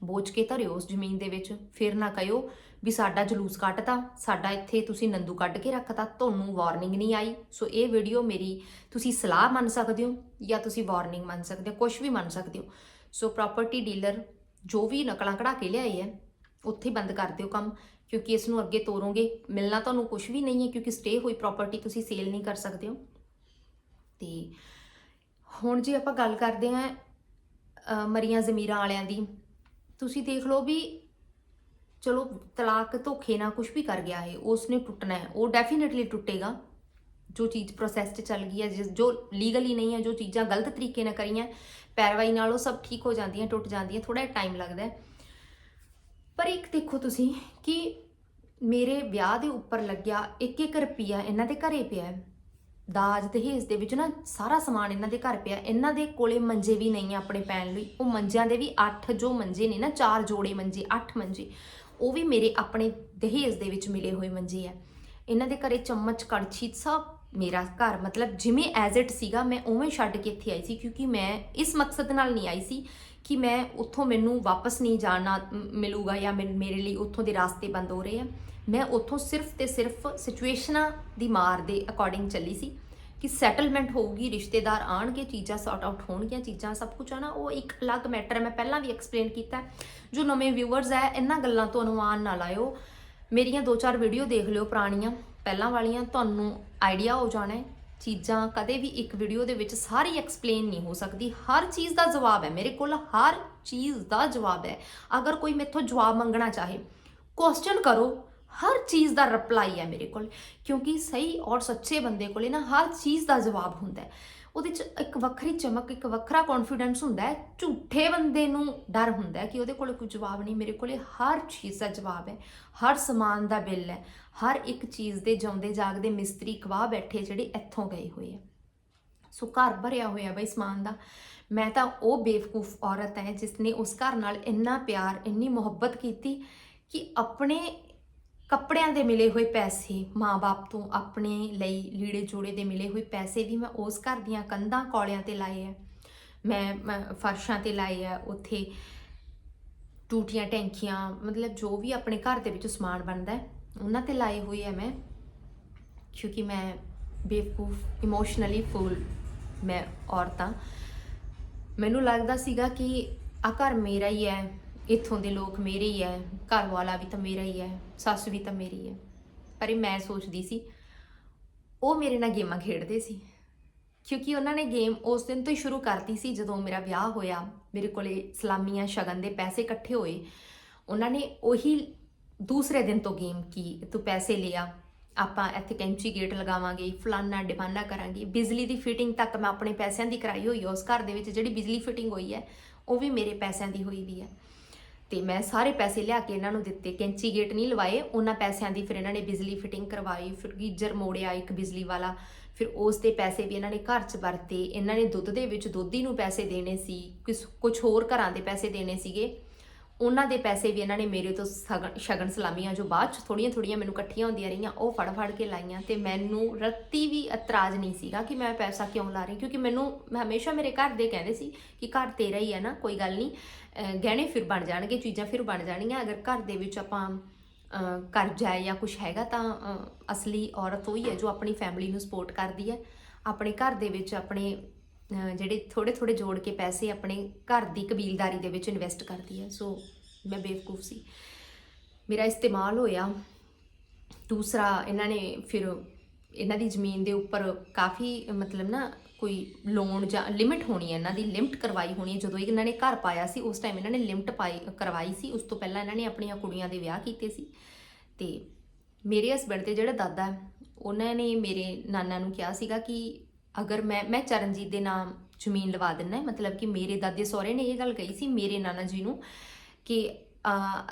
ਬੋਝ ਕੇ ਧਰਿਓ ਉਸ ਜ਼ਮੀਨ ਦੇ ਵਿੱਚ, ਫਿਰ ਨਾ ਕਹਿਓ ਵੀ ਸਾਡਾ ਜਲੂਸ ਕੱਢਤਾ ਸਾਡਾ ਇੱਥੇ ਤੁਸੀਂ ਨੰਦੂ ਕੱਢ ਕੇ ਰੱਖਤਾ, ਤੁਹਾਨੂੰ ਵਾਰਨਿੰਗ ਨਹੀਂ ਆਈ। ਸੋ ਇਹ ਵੀਡੀਓ ਮੇਰੀ ਤੁਸੀਂ ਸਲਾਹ ਮੰਨ ਸਕਦੇ ਹੋ ਜਾਂ ਤੁਸੀਂ ਵਾਰਨਿੰਗ ਮੰਨ ਸਕਦੇ ਹੋ ਕੁਝ ਵੀ ਮੰਨ ਸਕਦੇ ਹੋ। ਸੋ ਪ੍ਰਾਪਰਟੀ ਡੀਲਰ ਜੋ ਵੀ ਨਕਲਾਂ ਕਢਾ ਕੇ ਲਿਆਏ ਹੈ ਉੱਥੇ ਬੰਦ ਕਰ ਦਿਓ ਕੰਮ, ਕਿਉਂਕਿ ਇਸ ਨੂੰ ਅੱਗੇ ਤੋਰੋਗੇ। ਮਿਲਣਾ ਤੁਹਾਨੂੰ ਕੁਝ ਵੀ ਨਹੀਂ ਹੈ, ਕਿਉਂਕਿ ਸਟੇ ਹੋਈ ਪ੍ਰਾਪਰਟੀ ਤੁਸੀਂ ਸੇਲ ਨਹੀਂ ਕਰ ਸਕਦੇ ਹੋ। ਤੇ ਹੁਣ ਜੇ ਆਪਾਂ ਗੱਲ ਕਰਦੇ ਹਾਂ ਮਰੀਆਂ ਜ਼ਮੀਰਾਂ ਵਾਲਿਆਂ ਦੀ, ਤੁਸੀਂ ਦੇਖ ਲਓ ਵੀ ਚਲੋ ਤਲਾਕ ਧੋਖੇ ਨਾਲ ਕੁਝ ਵੀ ਕਰ ਗਿਆ ਹੈ ਉਸਨੇ ਟੁੱਟਣਾ ਹੈ। ਉਹ ਡੈਫੀਨਿਟਲੀ ਟੁੱਟੇਗਾ। ਜੋ ਚੀਜ਼ ਪ੍ਰੋਸੈਸ 'ਚ ਚੱਲ ਗਈ ਹੈ, ਜਿਸ ਜੋ ਲੀਗਲੀ ਨਹੀਂ ਹੈ, ਜੋ ਚੀਜ਼ਾਂ ਗਲਤ ਤਰੀਕੇ ਨਾਲ ਕਰੀਆਂ, ਪੈਰਵਾਈ ਨਾਲ ਉਹ ਸਭ ਠੀਕ ਹੋ ਜਾਂਦੀਆਂ, ਟੁੱਟ ਜਾਂਦੀਆਂ ਥੋੜਾ ਟਾਈਮ ਲੱਗਦਾ ਹੈ। ਪਰ ਇੱਕ ਦੇਖੋ ਤੁਸੀਂ ਕਿ ਮੇਰੇ ਵਿਆਹ ਦੇ ਉੱਪਰ ਲੱਗਿਆ ਇੱਕ ਇੱਕ ਰੁਪਿਆ ਇਹਨਾਂ ਦੇ ਘਰੇ ਪਿਆ ਹੈ। ਦਾਜ ਦਹੇਜ ਦੇ ਵਿੱਚ ਨਾ ਸਾਰਾ ਸਮਾਨ ਇਹਨਾਂ ਦੇ ਘਰ ਪਿਆ। ਇਹਨਾਂ ਦੇ ਕੋਲੇ ਮੰਜੇ ਵੀ ਨਹੀਂ ਆ ਆਪਣੇ ਪੈਣ ਲਈ। ਉਹ ਮੰਜਿਆਂ ਦੇ ਵੀ 8 ਜੋ ਮੰਜੇ ਨੇ ਨਾ, ਚਾਰ ਜੋੜੇ ਮੰਜੇ 8 ਮੰਜੇ। ਉਹ ਵੀ ਮੇਰੇ ਆਪਣੇ ਦਹੇਜ ਦੇ ਵਿੱਚ ਮਿਲੇ ਹੋਏ ਮੰਜੇ ਆ। ਇਹਨਾਂ ਦੇ ਘਰੇ ਚਮਚ, ਕੜਛੀ ਸਭ ਮੇਰਾ ਘਰ, ਮਤਲਬ ਜਿਵੇਂ ਐਜ਼ ਇਟ ਸੀਗਾ, ਮੈਂ ਉਵੇਂ ਛੱਡ ਕੇ ਇੱਥੇ ਆਈ ਸੀ ਕਿਉਂਕਿ ਮੈਂ ਇਸ ਮਕਸਦ ਨਾਲ ਨਹੀਂ ਆਈ ਸੀ ਕਿ ਮੈਂ ਉੱਥੋਂ ਮੈਨੂੰ ਵਾਪਸ ਨਹੀਂ ਜਾਣਾ ਮ- ਮਿਲੂਗਾ ਜਾਂ ਮੈਨ- ਮੇਰੇ ਲਈ ਉੱਥੋਂ ਦੇ ਰਾਸਤੇ ਬੰਦ ਹੋ ਰਹੇ ਆ। ਮੈਂ ਉੱਥੋਂ ਸਿਰਫ ਤੇ ਸਿਰਫ ਸਿਚੁਏਸ਼ਨਾਂ ਦੀ ਮਾਰ ਦੇ ਅਕੋਰਡਿੰਗ ਚੱਲੀ ਸੀ। ਕਿ ਸੈਟਲਮੈਂਟ ਹੋਊਗੀ, ਰਿਸ਼ਤੇਦਾਰ ਆਣਗੇ ਚੀਜ਼ਾਂ ਸੌਟ ਆਊਟ ਹੋਣਗੀਆਂ, ਚੀਜ਼ਾਂ ਸਭ ਕੁਝ ਆ ਨਾ, ਉਹ ਇੱਕ ਅਲੱਗ ਮੈਟਰ ਹੈ ਮੈਂ ਪਹਿਲਾਂ ਵੀ ਐਕਸਪਲੇਨ ਕੀਤਾ ਜੋ ਨਵੇਂ ਵਿਊਅਰਸ ਹੈ ਇਹਨਾਂ ਗੱਲਾਂ ਤੋਂ ਅਨੁਮਾਨ ਨਾ ਲਾਇਓ। ਮੇਰੀਆਂ ਦੋ ਚਾਰ ਵੀਡੀਓ ਦੇਖ ਲਿਓ ਪੁਰਾਣੀਆਂ, ਪਹਿਲਾਂ ਵਾਲੀਆਂ। ਤੁਹਾਨੂੰ ਆਈਡੀਆ ਹੋ ਜਾਣਾ ਹੈ। ਚੀਜ਼ਾਂ ਕਦੇ ਵੀ ਇੱਕ ਵੀਡੀਓ ਦੇ ਵਿੱਚ ਸਾਰੀ ਐਕਸਪਲੇਨ ਨਹੀਂ ਹੋ ਸਕਦੀ। ਹਰ ਚੀਜ਼ ਦਾ ਜਵਾਬ ਹੈ। ਮੇਰੇ ਕੋਲ ਹਰ ਚੀਜ਼ ਦਾ ਜਵਾਬ ਹੈ। ਅਗਰ ਕੋਈ ਮੇਥੋਂ ਜਵਾਬ ਮੰਗਣਾ ਚਾਹੇ ਕੁਐਸਚਨ ਕਰੋ। ਹਰ ਚੀਜ਼ ਦਾ ਰਿਪਲਾਈ ਹੈ ਮੇਰੇ ਕੋਲ, ਕਿਉਂਕਿ ਸਹੀ ਔਰ ਸੱਚੇ ਬੰਦੇ ਕੋਲੇ ਨਾ ਹਰ ਚੀਜ਼ ਦਾ ਜਵਾਬ ਹੁੰਦਾ ਹੈ। ਉਹਦੇ ਚ ਇੱਕ ਵੱਖਰੀ ਚਮਕ, ਇੱਕ ਵੱਖਰਾ ਕੌਨਫੀਡੈਂਸ ਹੁੰਦਾ ਹੈ। ਝੂਠੇ ਬੰਦੇ ਨੂੰ ਡਰ ਹੁੰਦਾ ਹੈ ਕਿ ਉਹਦੇ ਕੋਲ ਕੋਈ ਜਵਾਬ ਨਹੀਂ, ਮੇਰੇ ਕੋਲੇ ਹਰ ਚੀਜ਼ ਦਾ ਜਵਾਬ ਹੈ, ਹਰ ਸਮਾਨ ਦਾ ਬਿੱਲ ਹੈ, ਹਰ ਇੱਕ ਚੀਜ਼ ਦੇ ਜਿਉਂਦੇ ਜਾਗਦੇ ਮਿਸਤਰੀ ਗਵਾਹ ਬੈਠੇ ਜਿਹੜੇ ਇੱਥੋਂ ਗਏ ਹੋਏ ਆ ਸੋ ਘਰ ਭਰਿਆ ਹੋਇਆ ਬਈ ਸਮਾਨ ਦਾ, ਮੈਂ ਤਾਂ ਉਹ ਬੇਵਕੂਫ ਔਰਤ ਹੈ ਜਿਸ ਨੇ ਉਸ ਘਰ ਨਾਲ ਇੰਨਾ ਪਿਆਰ, ਇੰਨੀ ਮੁਹੱਬਤ ਕੀਤੀ ਕਿ ਆਪਣੇ ਕੱਪੜਿਆਂ ਦੇ ਮਿਲੇ ਹੋਏ ਪੈਸੇ ਮਾਂ-ਬਾਪ ਤੋਂ ਆਪਣੇ ਲਈ ਲੀੜੇ ਜੋੜੇ ਦੇ ਮਿਲੇ ਹੋਏ ਪੈਸੇ ਵੀ ਮੈਂ ਉਸ ਘਰ ਦੀਆਂ ਕੰਧਾਂ ਕੌਲਿਆਂ ਤੇ ਲਾਏ ਆ। ਮੈਂ ਫਰਸ਼ਾਂ ਤੇ ਲਾਏ ਆ। ਉੱਥੇ ਟੂਟੀਆਂ, ਟੈਂਕੀਆਂ, ਮਤਲਬ ਜੋ ਵੀ ਆਪਣੇ ਘਰ ਦੇ ਵਿੱਚ ਸਮਾਨ ਬਣਦਾ ਉਹਨਾਂ ਤੇ ਲਾਏ ਹੋਏ ਆ ਮੈਂ। ਕਿਉਂਕਿ ਮੈਂ ਬੇਵਕੂਫ, ਇਮੋਸ਼ਨਲੀ ਫੁੱਲ ਮੈਂ ਔਰਤਾਂ ਮੈਨੂੰ ਲੱਗਦਾ ਸੀਗਾ ਕਿ ਆ ਘਰ ਮੇਰਾ ਹੀ ਹੈ। ਇੱਥੋਂ ਦੇ ਲੋਕ ਮੇਰੇ ਹੀ ਹੈ ਘਰ ਵਾਲਾ ਵੀ ਤਾਂ ਮੇਰਾ ਹੀ ਹੈ, ਸੱਸ ਵੀ ਤਾਂ ਮੇਰੀ ਹੈ। ਪਰ ਇਹ ਮੈਂ ਸੋਚਦੀ ਸੀ, ਉਹ ਮੇਰੇ ਨਾਲ ਗੇਮਾਂ ਖੇਡਦੇ ਸੀ। ਕਿਉਂਕਿ ਉਹਨਾਂ ਨੇ ਗੇਮ ਉਸ ਦਿਨ ਤੋਂ ਹੀ ਸ਼ੁਰੂ ਕਰਤੀ ਸੀ, ਜਦੋਂ ਮੇਰਾ ਵਿਆਹ ਹੋਇਆ, ਮੇਰੇ ਕੋਲੇ ਸਲਾਮੀਆਂ ਸ਼ਗਨ ਦੇ ਪੈਸੇ ਇਕੱਠੇ ਹੋਏ। ਉਹਨਾਂ ਨੇ ਉਹੀ ਦੂਸਰੇ ਦਿਨ ਤੋਂ ਗੇਮ ਕੀ, ਤੂੰ ਪੈਸੇ ਲਿਆ, ਆਪਾਂ ਇੱਥੇ ਕੈਂਚੀ ਗੇਟ ਲਗਾਵਾਂਗੇ, ਫਲਾਨਾ ਡਿਮਾਂਡਾ ਕਰਾਂਗੇ। ਬਿਜਲੀ ਦੀ ਫਿਟਿੰਗ ਤੱਕ ਮੈਂ ਆਪਣੇ ਪੈਸਿਆਂ ਦੀ ਕਰਾਈ ਹੋਈ ਹੈ, ਉਸ ਘਰ ਦੇ ਵਿੱਚ ਜਿਹੜੀ ਬਿਜਲੀ ਫਿਟਿੰਗ ਹੋਈ ਹੈ, ਉਹ ਵੀ ਮੇਰੇ ਪੈਸਿਆਂ ਦੀ ਹੋਈ ਵੀ ਹੈ। ਤੇ ਮੈਂ ਸਾਰੇ ਪੈਸੇ ਲਿਆ ਕੇ ਇਹਨਾਂ ਨੂੰ ਦਿੱਤੇ, ਕੈਂਚੀ ਗੇਟ ਨਹੀਂ ਲਵਾਏ, ਉਹਨਾਂ ਪੈਸਿਆਂ ਦੀ ਫਿਰ ਇਹਨਾਂ ਨੇ ਬਿਜਲੀ ਫਿਟਿੰਗ ਕਰਵਾਈ, ਫਿਰ ਗੀਜ਼ਰ ਮੋੜਿਆ ਇੱਕ ਬਿਜਲੀ ਵਾਲਾ, ਫਿਰ ਉਸ ਦੇ ਪੈਸੇ ਵੀ ਇਹਨਾਂ ਨੇ ਘਰ 'ਚ ਵਰਤੇ, ਇਹਨਾਂ ਨੇ ਦੁੱਧ ਦੇ ਵਿੱਚ ਦੋਧੀ ਨੂੰ ਪੈਸੇ ਦੇਣੇ ਸੀ ਕੁਝ ਹੋਰ ਘਰਾਂ ਦੇ ਪੈਸੇ ਦੇਣੇ ਸੀਗੇ। ਉਹਨਾਂ ਦੇ ਪੈਸੇ ਵੀ ਇਹਨਾਂ ਨੇ ਮੇਰੇ ਤੋਂ ਸਗਨ- ਸ਼ਗਨ ਸਲਾਮੀਆਂ ਜੋ ਬਾਅਦ ਚ ਥੋੜੀਆਂ ਥੋੜੀਆਂ ਮੈਨੂੰ ਇਕੱਠੀਆਂ ਹੁੰਦੀਆਂ ਰਹੀਆਂ, ਉਹ ਫੜ ਫੜ ਕੇ ਲਾਈਆਂ ਤੇ ਮੈਨੂੰ ਰੱਤੀ ਵੀ ਇਤਰਾਜ਼ ਨਹੀਂ ਸੀਗਾ ਕਿ ਮੈਂ ਪੈਸਾ ਕਿਉਂ ਲਾ ਰਹੀ, ਕਿਉਂਕਿ ਮੈਨੂੰ ਮੈਂ ਹਮੇਸ਼ਾ ਮੇਰੇ ਘਰ ਦੇ ਕਹਿੰਦੇ ਸੀ ਕਿ ਘਰ ਤੇਰਾ ਹੀ ਹੈ ਨਾ, ਕੋਈ ਗੱਲ ਨਹੀਂ। ਅਹ ਗਹਿਣੇ ਫਿਰ ਬਣ ਜਾਣਗੇ, ਚੀਜ਼ਾਂ ਫਿਰ ਬਣ ਜਾਣਗੀਆਂ ਅਗਰ ਘਰ ਦੇ ਵਿੱਚ ਆਪਾਂ, ਅਹ ਕਰਜ਼ਾ ਹੈ ਜਾਂ ਕੁਝ ਹੈਗਾ ਤਾਂ, ਅਹ ਅਸਲੀ ਔਰਤ ਉਹੀ ਹੈ ਜੋ ਆਪਣੀ ਫੈਮਿਲੀ ਨੂੰ ਸਪੋਰਟ ਕਰਦੀ ਹੈ। ਆਪਣੇ ਘਰ ਦੇ ਵਿੱਚ ਆਪਣੇ ਜਿਹੜੇ ਥੋੜੇ ਥੋੜੇ ਜੋੜ ਕੇ ਪੈਸੇ ਆਪਣੇ ਘਰ ਦੀ ਕਬੀਲਦਾਰੀ ਦੇ ਵਿੱਚ ਇਨਵੈਸਟ ਕਰਦੀ ਹੈ, ਸੋ ਮੈਂ ਬੇਵਕੂਫ ਸੀ। ਮੇਰਾ ਇਸਤੇਮਾਲ ਹੋਇਆ। ਦੂਸਰਾ, ਇਹਨਾਂ ਨੇ ਫਿਰ ਇਹਨਾਂ ਦੀ ਜ਼ਮੀਨ ਦੇ ਉੱਪਰ ਕਾਫੀ, ਮਤਲਬ ਨਾ ਕੋਈ ਲੋਨ ਜਾਂ ਲਿਮਿਟ ਹੋਣੀ ਹੈ, ਇਹਨਾਂ ਦੀ ਲਿਮਟ ਕਰਵਾਈ ਹੋਣੀ ਹੈ। ਜਦੋਂ ਇਹਨਾਂ ਨੇ ਘਰ ਪਾਇਆ ਸੀ, ਉਸ ਟਾਈਮ ਇਹਨਾਂ ਨੇ ਲਿਮਟ ਪਾਈ, ਕਰਵਾਈ ਸੀ। ਉਸ ਤੋਂ ਪਹਿਲਾਂ ਇਹਨਾਂ ਨੇ ਆਪਣੀਆਂ ਕੁੜੀਆਂ ਦੇ ਵਿਆਹ ਕੀਤੇ ਸੀ। ਤੇ ਮੇਰੇ ਹਸਬੰਡ ਦੇ ਜਿਹੜਾ ਦਾਦਾ ਉਹਨਾਂ ਨੇ ਮੇਰੇ ਨਾਨਾ ਨੂੰ ਕਿਹਾ ਸੀਗਾ ਕਿ ਅਗਰ ਮੈਂ ਮੈਂ ਚਰਨਜੀਤ ਦੇ ਨਾਮ ਜ਼ਮੀਨ ਲਵਾ ਦਿੰਨਾ ਮਤਲਬ ਕਿ ਮੇਰੇ ਦਾਦੇ ਸਹੁਰੇ ਨੇ ਇਹ ਗੱਲ ਕਹੀ ਸੀ, ਮੇਰੇ ਨਾਨਾ ਜੀ ਨੂੰ ਕਿ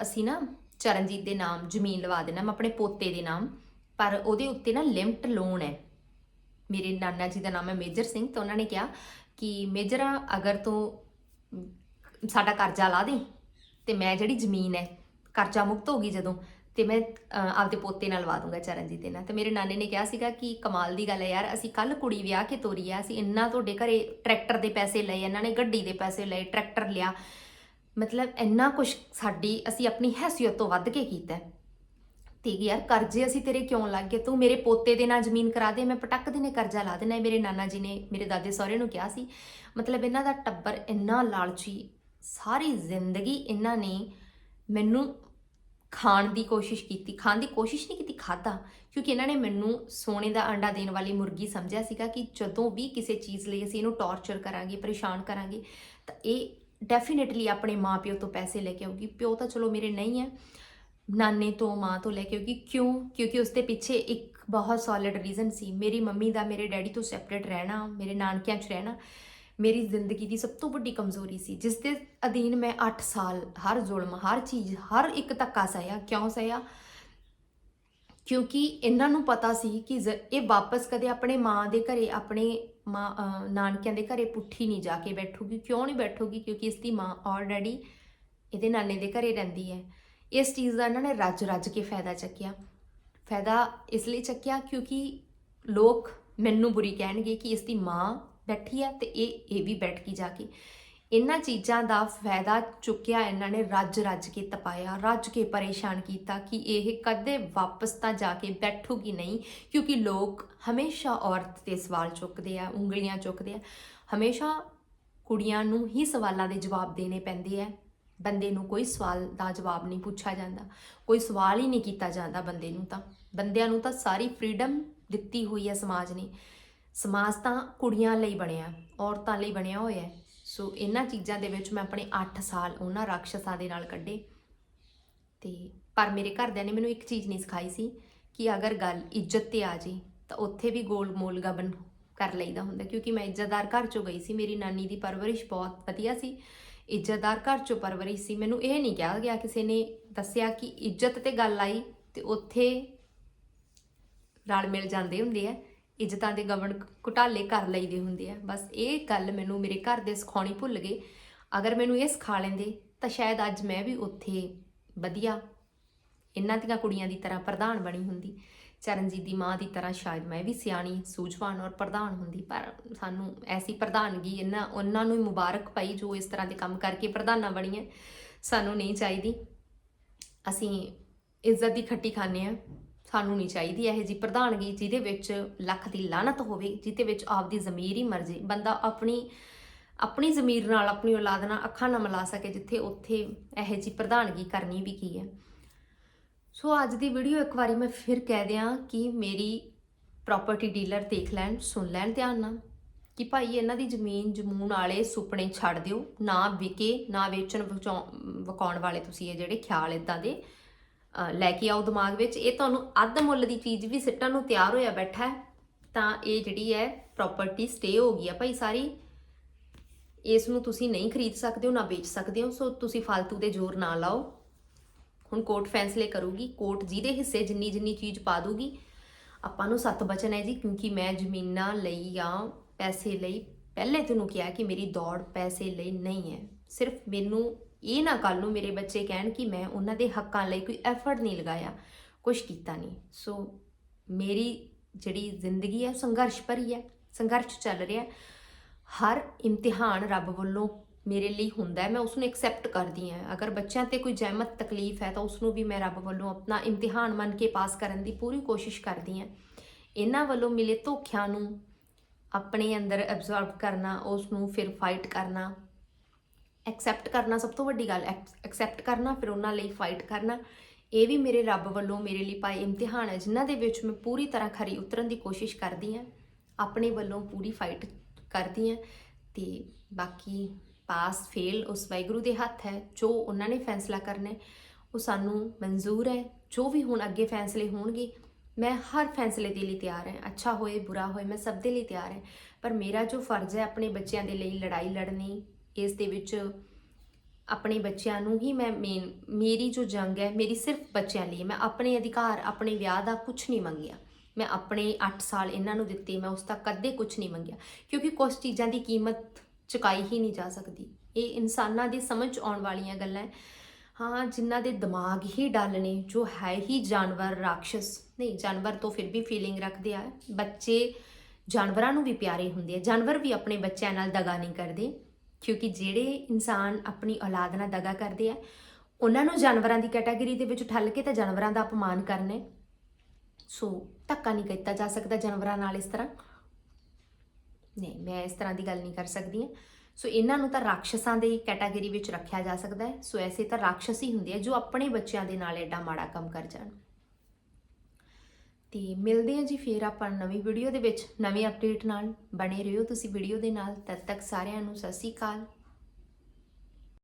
ਅਸੀਂ ਨਾ ਚਰਨਜੀਤ ਦੇ ਨਾਮ ਜ਼ਮੀਨ ਲਵਾ ਦੇਣਾ ਮੈਂ ਆਪਣੇ ਪੋਤੇ ਦੇ ਨਾਮ, ਪਰ ਉਹਦੇ ਉੱਤੇ ਨਾ ਲਿਮਟ ਲੋਨ ਹੈ। ਮੇਰੇ ਨਾਨਾ ਜੀ ਦਾ ਨਾਮ ਹੈ ਮੇਜਰ ਸਿੰਘ, ਤਾਂ ਉਹਨਾਂ ਨੇ ਕਿਹਾ ਕਿ ਮੇਜਰਾ, ਅਗਰ ਤੂੰ ਸਾਡਾ ਕਰਜ਼ਾ ਲਾ ਦੇ ਤੇ ਮੈਂ ਜਿਹੜੀ ਜ਼ਮੀਨ ਹੈ, ਕਰਜ਼ਾ ਮੁਕਤ ਹੋ ਗਈ ਜਦੋਂ ਤੇ ਮੈਂ ਆਪਦੇ ਪੋਤੇ ਨਾਲ ਲਵਾ ਦੂੰਗਾ ਚਰਨਜੀਤ ਦੇ ਨਾਲ। ਤੇ ਮੇਰੇ ਨਾਨੇ ਨੇ ਕਿਹਾ ਸੀਗਾ ਕਿ ਕਮਾਲ ਦੀ ਗੱਲ ਹੈ ਯਾਰ, ਅਸੀਂ ਕੱਲ ਕੁੜੀ ਵਿਆਹ ਕੇ ਤੋਰੀ ਆ, ਅਸੀਂ ਇੰਨਾ ਤੁਹਾਡੇ ਘਰੇ ਟਰੈਕਟਰ ਦੇ ਪੈਸੇ ਲਏ, ਇਹਨਾਂ ਨੇ ਗੱਡੀ ਦੇ ਪੈਸੇ ਲਏ, ਟਰੈਕਟਰ ਲਿਆ। ਮਤਲਬ ਇੰਨਾ ਕੁਝ ਸਾਡੀ, ਅਸੀਂ ਆਪਣੀ ਹੈਸੀਅਤ ਤੋਂ ਵੱਧ ਕੇ ਕੀਤਾ। ਹੈ। ਤੇ ਯਾਰ, ਕਰਜ਼ੇ ਅਸੀਂ ਤੇਰੇ ਕਿਉਂ ਲੱਗ ਗਏ? ਤੂੰ ਮੇਰੇ ਪੋਤੇ ਦੇ ਨਾਲ ਜ਼ਮੀਨ ਕਰਾ ਦੇ, ਮੈਂ ਪਟਕ ਦੇ ਨੇ ਕਰਜ਼ਾ ਲਾ ਦੇਣਾ ਮੇਰੇ ਨਾਨਾ ਜੀ ਨੇ, ਮੇਰੇ ਦਾਦੇ ਸਹੁਰੇ ਨੂੰ ਕਿਹਾ ਸੀ, ਮਤਲਬ ਇਹਨਾਂ ਦਾ ਟੱਬਰ ਇੰਨਾ ਲਾਲਚੀ, ਸਾਰੀ ਜ਼ਿੰਦਗੀ ਇਹਨਾਂ ਨੇ ਮੈਨੂੰ ਖਾਣ ਦੀ ਕੋਸ਼ਿਸ਼ ਕੀਤੀ, ਖਾਣ ਦੀ ਕੋਸ਼ਿਸ਼ ਨਹੀਂ ਕੀਤੀ ਖਾਦਾ ਕਿਉਂਕਿ ਇਹਨਾਂ ਨੇ ਮੈਨੂੰ ਸੋਨੇ ਦਾ ਅੰਡਾ ਦੇਣ ਵਾਲੀ ਮੁਰਗੀ ਸਮਝਿਆ ਸੀਗਾ ਕਿ ਜਦੋਂ ਵੀ ਕਿਸੇ ਚੀਜ਼ ਲਈ ਅਸੀਂ ਇਹਨੂੰ ਟੌਰਚਰ ਕਰਾਂਗੇ, ਪਰੇਸ਼ਾਨ ਕਰਾਂਗੇ, ਤਾਂ ਇਹ ਡੈਫੀਨਿਟਲੀ ਆਪਣੇ ਮਾਪਿਓ ਤੋਂ ਪੈਸੇ ਲੈ ਕੇ ਆਊਗੀ। ਪਿਓ ਤਾਂ ਚਲੋ ਮੇਰੇ ਨਹੀਂ ਹੈ, ਨਾਨੇ ਤੋਂ, ਮਾਂ ਤੋਂ ਲੈ ਕੇ ਆਊਗੀ। ਕਿਉਂ? ਕਿਉਂਕਿ ਉਸ ਦੇ ਪਿੱਛੇ ਇੱਕ ਬਹੁਤ ਸੋਲਿਡ ਰੀਜ਼ਨ ਸੀ। ਮੇਰੀ ਮੰਮੀ ਦਾ, ਮੇਰੇ ਡੈਡੀ ਤੋਂ ਸੈਪਰੇਟ ਰਹਿਣਾ, ਮੇਰੇ ਨਾਨਕਿਆਂ 'ਚ ਰਹਿਣਾ। ਮੇਰੀ ਜ਼ਿੰਦਗੀ ਦੀ ਸਭ ਤੋਂ ਵੱਡੀ ਕਮਜ਼ੋਰੀ ਸੀ, ਜਿਸ ਦੇ ਅਧੀਨ ਮੈਂ 8 ਸਾਲ ਹਰ ਜ਼ੁਲਮ, ਹਰ ਚੀਜ਼, ਹਰ ਇੱਕ ਧੱਕਾ ਸਹਿਆ। ਕਿਉਂ ਸਹਿਆ? ਕਿਉਂਕਿ ਇਹਨਾਂ ਨੂੰ ਪਤਾ ਸੀ ਕਿ ਜ਼- ਇਹ ਵਾਪਸ ਕਦੇ ਆਪਣੇ ਮਾਂ ਦੇ ਘਰੇ, ਆਪਣੇ ਮਾਂ ਨਾਨਕਿਆਂ ਦੇ ਘਰੇ ਪੁੱਠੀ ਨਹੀਂ ਜਾ ਕੇ ਬੈਠੂਗੀ। ਕਿਉਂ ਨਹੀਂ ਬੈਠੂਗੀ? ਕਿਉਂਕਿ ਇਸ ਦੀ ਮਾਂ ਆਲਰੇਡੀ ਇਹਦੇ ਨਾਨੇ ਦੇ ਘਰੇ ਰਹਿੰਦੀ ਹੈ। ਇਸ ਚੀਜ਼ ਦਾ ਇਹਨਾਂ ਨੇ ਰੱਜ ਰੱਜ ਕੇ ਫਾਇਦਾ ਚੱਕਿਆ। ਫਾਇਦਾ ਇਸ ਲਈ ਚੱਕਿਆ ਕਿਉਂਕਿ ਲੋਕ ਮੈਨੂੰ ਬੁਰੀ ਕਹਿਣਗੇ ਕਿ ਇਸ ਦੀ ਮਾਂ ਬੈਠੀ ਹੈ ਤੇ ਇਹ ਇਹ ਵੀ ਬੈਠ ਕੇ ਜਾ ਕੇ ਇਹਨਾਂ ਚੀਜ਼ਾਂ ਦਾ ਫਾਇਦਾ ਚੁੱਕਿਆ, ਇਹਨਾਂ ਨੇ ਰੱਜ ਰੱਜ ਕੇ ਤਪਾਇਆ, ਰੱਜ ਕੇ ਪਰੇਸ਼ਾਨ ਕੀਤਾ ਕਿ ਇਹ ਕਦੇ ਵਾਪਸ ਤਾਂ ਜਾ ਕੇ ਬੈਠੂਗੀ ਨਹੀਂ, ਕਿਉਂਕਿ ਲੋਕ ਹਮੇਸ਼ਾ ਔਰਤ ਤੇ ਸਵਾਲ ਚੁੱਕਦੇ ਆ, ਉਂਗਲੀਆਂ ਚੁੱਕਦੇ ਆ। ਹਮੇਸ਼ਾ ਕੁੜੀਆਂ ਨੂੰ ਹੀ ਸਵਾਲਾਂ ਦੇ ਜਵਾਬ ਦੇਣੇ ਪੈਂਦੇ ਆ। ਬੰਦੇ ਨੂੰ ਕੋਈ ਸਵਾਲ ਦਾ ਜਵਾਬ ਨਹੀਂ ਪੁੱਛਿਆ ਜਾਂਦਾ, ਕੋਈ ਸਵਾਲ ਹੀ ਨਹੀਂ ਕੀਤਾ ਜਾਂਦਾ ਬੰਦੇ ਨੂੰ ਤਾਂ। ਬੰਦਿਆਂ ਨੂੰ ਤਾਂ ਸਾਰੀ ਫ੍ਰੀडम ਦਿੱਤੀ ਹੋਈ ਹੈ ਸਮਾਜ ਨੇ। ਸਮਾਜ ਤਾਂ ਕੁੜੀਆਂ ਲਈ ਬਣਿਆ, ਔਰਤਾਂ ਲਈ ਬਣਿਆ ਹੋਇਆ। ਸੋ ਇਹਨਾਂ ਚੀਜ਼ਾਂ ਦੇ ਵਿੱਚ ਮੈਂ ਆਪਣੇ 8 ਸਾਲ ਉਹਨਾਂ ਰਾਖਸ਼ਾਂ ਦੇ ਨਾਲ ਕੱਢੇ। ਤੇ ਪਰ ਮੇਰੇ ਘਰਦਿਆਂ ਨੇ ਮੈਨੂੰ ਇੱਕ ਚੀਜ਼ ਨਹੀਂ ਸਿਖਾਈ ਸੀ ਕਿ ਅਗਰ ਗੱਲ ਇੱਜ਼ਤ ਤੇ ਆ ਜੇ ਤਾਂ ਉੱਥੇ ਵੀ ਗੋਲ ਮੋਲ ਗਬਨ ਕਰ ਲਈਦਾ ਹੁੰਦਾ, ਕਿਉਂਕਿ ਮੈਂ ਇੱਜ਼ਤਦਾਰ ਘਰ ਚੋਂ ਗਈ ਸੀ, ਮੇਰੀ ਨਾਨੀ ਦੀ ਪਰਵਰਿਸ਼ ਬਹੁਤ ਵਧੀਆ ਸੀ। ਇੱਜ਼ਤਦਾਰ ਘਰ ਚੋਂ ਪਰਵਰਿਸ਼ ਸੀ, ਮੈਨੂੰ ਇਹ ਨਹੀਂ ਕਿਹਾ ਗਿਆ, ਕਿਸੇ ਨੇ ਦੱਸਿਆ ਕਿ ਇੱਜ਼ਤ ਤੇ ਗੱਲ ਆਈ ਤੇ ਉੱਥੇ ਰਲ ਮਿਲ ਜਾਂਦੇ ਹੁੰਦੇ ਆ। ਇੱਜ਼ਤਾਂ ਦੇ ਗਵਨ ਘੁਟਾਲੇ ਕਰ ਲਈਦੇ ਹੁੰਦੇ ਆ। ਬਸ ਇਹ ਗੱਲ ਮੈਨੂੰ ਮੇਰੇ ਘਰ ਦੇ ਸਿਖਾਉਣੀ ਭੁੱਲ ਗਏ। ਅਗਰ ਮੈਨੂੰ ਇਹ ਸਿਖਾ ਲੈਂਦੇ, ਤਾਂ ਸ਼ਾਇਦ ਅੱਜ ਮੈਂ ਵੀ ਉੱਥੇ ਵਧੀਆ ਇਹਨਾਂ ਦੀਆਂ ਕੁੜੀਆਂ ਦੀ ਤਰ੍ਹਾਂ ਪ੍ਰਧਾਨ ਬਣੀ ਹੁੰਦੀ। ਚਰਨਜੀਤ ਦੀ ਮਾਂ ਦੀ ਤਰ੍ਹਾਂ ਸ਼ਾਇਦ ਮੈਂ ਵੀ ਸਿਆਣੀ, ਸੂਝਵਾਨ ਔਰ ਪ੍ਰਧਾਨ ਹੁੰਦੀ। ਪਰ ਸਾਨੂੰ ਐਸੀ ਪ੍ਰਧਾਨਗੀ ਇਹਨਾਂ, ਉਹਨਾਂ ਨੂੰ ਹੀ ਮੁਬਾਰਕ ਪਾਈ ਜੋ ਇਸ ਤਰ੍ਹਾਂ ਦੇ ਕੰਮ ਕਰਕੇ ਪ੍ਰਧਾਨਾਂ ਬਣੀਆਂ। ਸਾਨੂੰ ਨਹੀਂ ਚਾਹੀਦੀ। ਅਸੀਂ ਇੱਜ਼ਤ ਦੀ ਖੱਟੀ ਖਾਂਦੇ ਆ ਸਾਨੂੰ ਨਹੀਂ ਚਾਹੀਦੀ ਇਹ ਜੀ ਪ੍ਰਧਾਨਗੀ ਜਿਹਦੇ ਵਿੱਚ ਲੱਖ ਦੀ ਲਾਨਤ ਹੋਵੇ, ਜਿਹਦੇ ਵਿੱਚ ਆਪਦੀ ਜ਼ਮੀਰ ਹੀ ਮਰਜ਼ੇ ਬੰਦਾ ਆਪਣੀ ਆਪਣੀ ਜ਼ਮੀਰ ਨਾਲ ਆਪਣੀ ਔਲਾਦ ਨਾਲ ਅੱਖਾਂ ਨਾ ਮਿਲਾ ਸਕੇ ਜਿੱਥੇ ਉੱਥੇ ਇਹ ਜੀ ਪ੍ਰਧਾਨਗੀ ਕਰਨੀ ਵੀ ਕੀ ਹੈ। ਸੋ ਅੱਜ ਦੀ ਵੀਡੀਓ ਇੱਕ ਵਾਰੀ ਮੈਂ ਫਿਰ ਕਹਿ ਦਿਆਂ ਕਿ ਮੇਰੀ ਪ੍ਰਾਪਰਟੀ ਡੀਲਰ ਦੇਖ ਲੈਣ, ਸੁਣ ਲੈਣ ਧਿਆਨ ਨਾਲ ਕਿ ਭਾਈ ਇਹਨਾਂ ਦੀ ਜ਼ਮੀਨ ਜਮੂਨ ਵਾਲੇ ਸੁਪਨੇ ਛੱਡ ਦਿਓ, ਨਾ ਵਿਕੇ, ਨਾ ਵੇਚਣ ਵਚਾਉ- ਵਕਾਉਣ ਵਾਲੇ ਤੁਸੀਂ ਇਹ ਜਿਹੜੇ ਖਿਆਲ ਇਦਾਂ ਦੇ ਲੈ ਕੇ ਆਓ ਦਿਮਾਗ ਵਿੱਚ। ਇਹ ਤੁਹਾਨੂੰ ਅੱਧ ਮੁੱਲ ਦੀ ਚੀਜ਼ ਵੀ ਸਿੱਟਣ ਨੂੰ ਤਿਆਰ ਹੋਇਆ ਬੈਠਾ ਹੈ। ਤਾਂ ਇਹ ਜਿਹੜੀ ਹੈ ਪ੍ਰਾਪਰਟੀ ਸਟੇ ਹੋ ਗਈ ਆ ਭਾਈ ਸਾਰੀ। ਇਸ ਨੂੰ ਤੁਸੀਂ ਨਹੀਂ ਖਰੀਦ ਸਕਦੇ ਹੋ, ਨਾ ਵੇਚ ਸਕਦੇ ਹੋ। ਸੋ ਤੁਸੀਂ ਫालतू ਦੇ ਜ਼ੋਰ ਨਾ ਲਾਓ। ਹੁਣ ਕੋਰਟ ਫੈਸਲੇ ਕਰੂਗੀ। ਕੋਰਟ ਜਿਹਦੇ ਹਿੱਸੇ ਜਿੰਨੀ ਜਿੰਨੀ ਚੀਜ਼ ਪਾ ਦੂਗੀ। ਆਪਾਂ ਨੂੰ ਸੱਤ ਬਚਨ ਹੈ ਜੀ, ਕਿਉਂਕਿ ਮੈਂ ਜ਼ਮੀਨਾਂ ਲਈ ਜਾਂ ਪੈਸੇ ਲਈ ਪਹਿਲੇ ਤੁਹਾਨੂੰ ਕਿਹਾ ਕਿ ਮੇਰੀ ਦੌੜ ਪੈਸੇ ਲਈ ਨਹੀਂ ਹੈ। ਸਿਰਫ ਮੈਨੂੰ ਇਹ ਨਾ ਕੱਲ ਨੂੰ ਮੇਰੇ ਬੱਚੇ ਕਹਿਣ ਕਿ ਮੈਂ ਉਹਨਾਂ ਦੇ ਹੱਕਾਂ ਲਈ ਕੋਈ ਐਫਰਟ ਨਹੀਂ ਲਗਾਇਆ ਕੁਝ ਕੀਤਾ ਨਹੀਂ। ਸੋ ਮੇਰੀ ਜਿਹੜੀ ਜ਼ਿੰਦਗੀ ਹੈ, ਸੰਘਰਸ਼ ਭਰੀ ਹੈ, ਸੰਘਰਸ਼ ਚੱਲ ਰਿਹਾ ਹਰ ਇਮਤਿਹਾਨ ਰੱਬ ਵੱਲੋਂ ਮੇਰੇ ਲਈ ਹੁੰਦਾ ਹੈ, ਮੈਂ ਉਸ ਨੂੰ ਐਕਸੈਪਟ ਕਰਦੀ ਹਾਂ। ਅਗਰ ਬੱਚਿਆਂ ਤੇ ਕੋਈ ਜ਼ਹਿਮਤ, ਤਕਲੀਫ ਹੈ, ਤਾਂ ਉਸ ਨੂੰ ਵੀ ਮੈਂ ਰੱਬ ਵੱਲੋਂ ਆਪਣਾ ਇਮਤਿਹਾਨ ਮੰਨ ਕੇ ਪਾਸ ਕਰਨ ਦੀ ਪੂਰੀ ਕੋਸ਼ਿਸ਼ ਕਰਦੀ ਹਾਂ। ਇਹਨਾਂ ਵੱਲੋਂ ਮਿਲੇ ਧੋਖਿਆਂ ਨੂੰ ਆਪਣੇ ਅੰਦਰ ਐਬਜ਼ੌਰਬ ਕਰਨਾ ਉਸ ਨੂੰ ਫਿਰ ਫਾਈਟ ਕਰਨਾ ਐਕਸੈਪਟ ਕਰਨਾ ਸਭ ਤੋਂ ਵੱਡੀ ਗੱਲ ਐਕਸੈਪਟ ਕਰਨਾ, ਫਿਰ ਉਹਨਾਂ ਲਈ ਫਾਈਟ ਕਰਨਾ। ਇਹ ਵੀ ਮੇਰੇ ਰੱਬ ਵੱਲੋਂ, ਮੇਰੇ ਲਈ ਪਾਏ ਇਮਤਿਹਾਨ ਹੈ, ਜਿਨ੍ਹਾਂ ਦੇ ਵਿੱਚ ਮੈਂ ਪੂਰੀ ਤਰ੍ਹਾਂ ਖਰੀ ਉਤਰਨ ਦੀ ਕੋਸ਼ਿਸ਼ ਕਰਦੀ ਹਾਂ, ਆਪਣੇ ਵੱਲੋਂ ਪੂਰੀ ਫਾਈਟ ਕਰਦੀ ਹਾਂ। ਤੇ ਬਾਕੀ ਪਾਸ ਫੇਲ ਉਸ ਵਾਹਿਗੁਰੂ ਦੇ ਹੱਥ ਹੈ, ਜੋ ਉਹਨਾਂ ਨੇ ਫੈਸਲਾ ਕਰਨਾ ਉਹ ਸਾਨੂੰ ਮਨਜ਼ੂਰ ਹੈ। ਜੋ ਵੀ ਹੁਣ ਅੱਗੇ ਫੈਸਲੇ ਹੋਣਗੇ, ਮੈਂ ਹਰ ਫੈਸਲੇ ਦੇ ਲਈ ਤਿਆਰ ਹਾਂ। ਅੱਛਾ ਹੋਏ, ਬੁਰਾ ਹੋਏ, ਮੈਂ ਸਭ ਦੇ ਲਈ ਤਿਆਰ ਹਾਂ। ਪਰ ਮੇਰਾ ਜੋ ਫਰਜ਼ ਹੈ, ਆਪਣੇ ਬੱਚਿਆਂ ਦੇ ਲਈ ਲੜਾਈ ਲੜਨੀ ਇਸ ਦੇ ਵਿੱਚ ਆਪਣੇ ਬੱਚਿਆਂ ਨੂੰ ਹੀ ਮੈਂ ਮੇਨ ਮੇਰੀ ਜੋ ਜੰਗ ਹੈ, ਮੇਰੀ ਸਿਰਫ ਬੱਚਿਆਂ ਲਈ ਹੈ। ਮੈਂ ਆਪਣੇ ਅਧਿਕਾਰ, ਆਪਣੇ ਵਿਆਹ ਦਾ ਕੁਝ ਨਹੀਂ ਮੰਗਿਆ। ਮੈਂ ਆਪਣੇ 8 ਸਾਲ ਇਹਨਾਂ ਨੂੰ ਦਿੱਤੇ, ਮੈਂ ਉਸ ਦਾ ਕਦੇ ਕੁਝ ਨਹੀਂ ਮੰਗਿਆ। ਕਿਉਂਕਿ ਕੁਝ ਚੀਜ਼ਾਂ ਦੀ ਕੀਮਤ ਚੁਕਾਈ ਹੀ ਨਹੀਂ ਜਾ ਸਕਦੀ। ਇਹ ਇਨਸਾਨਾਂ ਦੀ ਸਮਝ ਆਉਣ ਵਾਲੀਆਂ ਗੱਲਾਂ ਹਾਂ। ਜਿਨ੍ਹਾਂ ਦੇ ਦਿਮਾਗ ਹੀ ਡੱਲ ਨੇ, ਜੋ ਹੈ ਹੀ ਜਾਨਵਰ ਰਾਖਸ਼ ਨਹੀਂ, ਜਾਨਵਰ ਤੋਂ ਫਿਰ ਵੀ ਫੀਲਿੰਗ ਰੱਖਦੇ ਆ। ਬੱਚੇ ਜਾਨਵਰਾਂ ਨੂੰ ਵੀ ਪਿਆਰੇ ਹੁੰਦੇ ਆ। ਜਾਨਵਰ ਵੀ ਆਪਣੇ ਬੱਚਿਆਂ ਨਾਲ ਦਗਾ ਨਹੀਂ ਕਰਦੇ। ਕਿਉਂਕਿ ਜਿਹੜੇ ਇਨਸਾਨ ਆਪਣੀ ਔਲਾਦ ਨਾਲ ਦਗਾ ਕਰਦੇ ਆ, ਉਹਨਾਂ ਨੂੰ ਜਾਨਵਰਾਂ ਦੀ ਕੈਟਾਗਰੀ ਦੇ ਵਿੱਚ ਠੱਲ ਕੇ ਤਾਂ ਜਾਨਵਰਾਂ ਦਾ ਅਪਮਾਨ ਕਰਨਾ ਸੋ ਧੱਕਾ ਨਹੀਂ ਕੀਤਾ ਜਾ ਸਕਦਾ ਜਾਨਵਰਾਂ ਨਾਲ ਇਸ ਤਰ੍ਹਾਂ। ਨਹੀਂ, ਮੈਂ ਇਸ ਤਰ੍ਹਾਂ ਦੀ ਗੱਲ ਨਹੀਂ ਕਰ ਸਕਦੀ ਹਾਂ। ਸੋ ਇਹਨਾਂ ਨੂੰ ਤਾਂ ਰਾਖਸ਼ਾਂ ਦੇ ਕੈਟਾਗਰੀ ਵਿੱਚ ਰੱਖਿਆ ਜਾ ਸਕਦਾ ਹੈ। ਸੋ ਐਸੇ ਤਾਂ ਰਾਖਸ਼ ਹੀ ਹੁੰਦੇ ਆ ਜੋ ਆਪਣੇ ਬੱਚਿਆਂ ਦੇ ਨਾਲ ਐਡਾ ਮਾੜਾ ਕੰਮ ਕਰ ਜਾਣ। ਤੇ ਮਿਲਦੇ ਹਾਂ ਜੀ ਫੇਰ ਆਪਾਂ ਨਵੀਂ ਵੀਡੀਓ ਦੇ ਵਿੱਚ। ਨਵੀਂ ਅਪਡੇਟ ਨਾਲ ਬਣੇ ਰਹੋ। ਤੁਸੀਂ ਵੀਡੀਓ ਦੇ ਨਾਲ ਤਦ ਤੱਕ ਸਾਰਿਆਂ ਨੂੰ ਸਤਿ ਸ਼੍ਰੀ ਅਕਾਲ।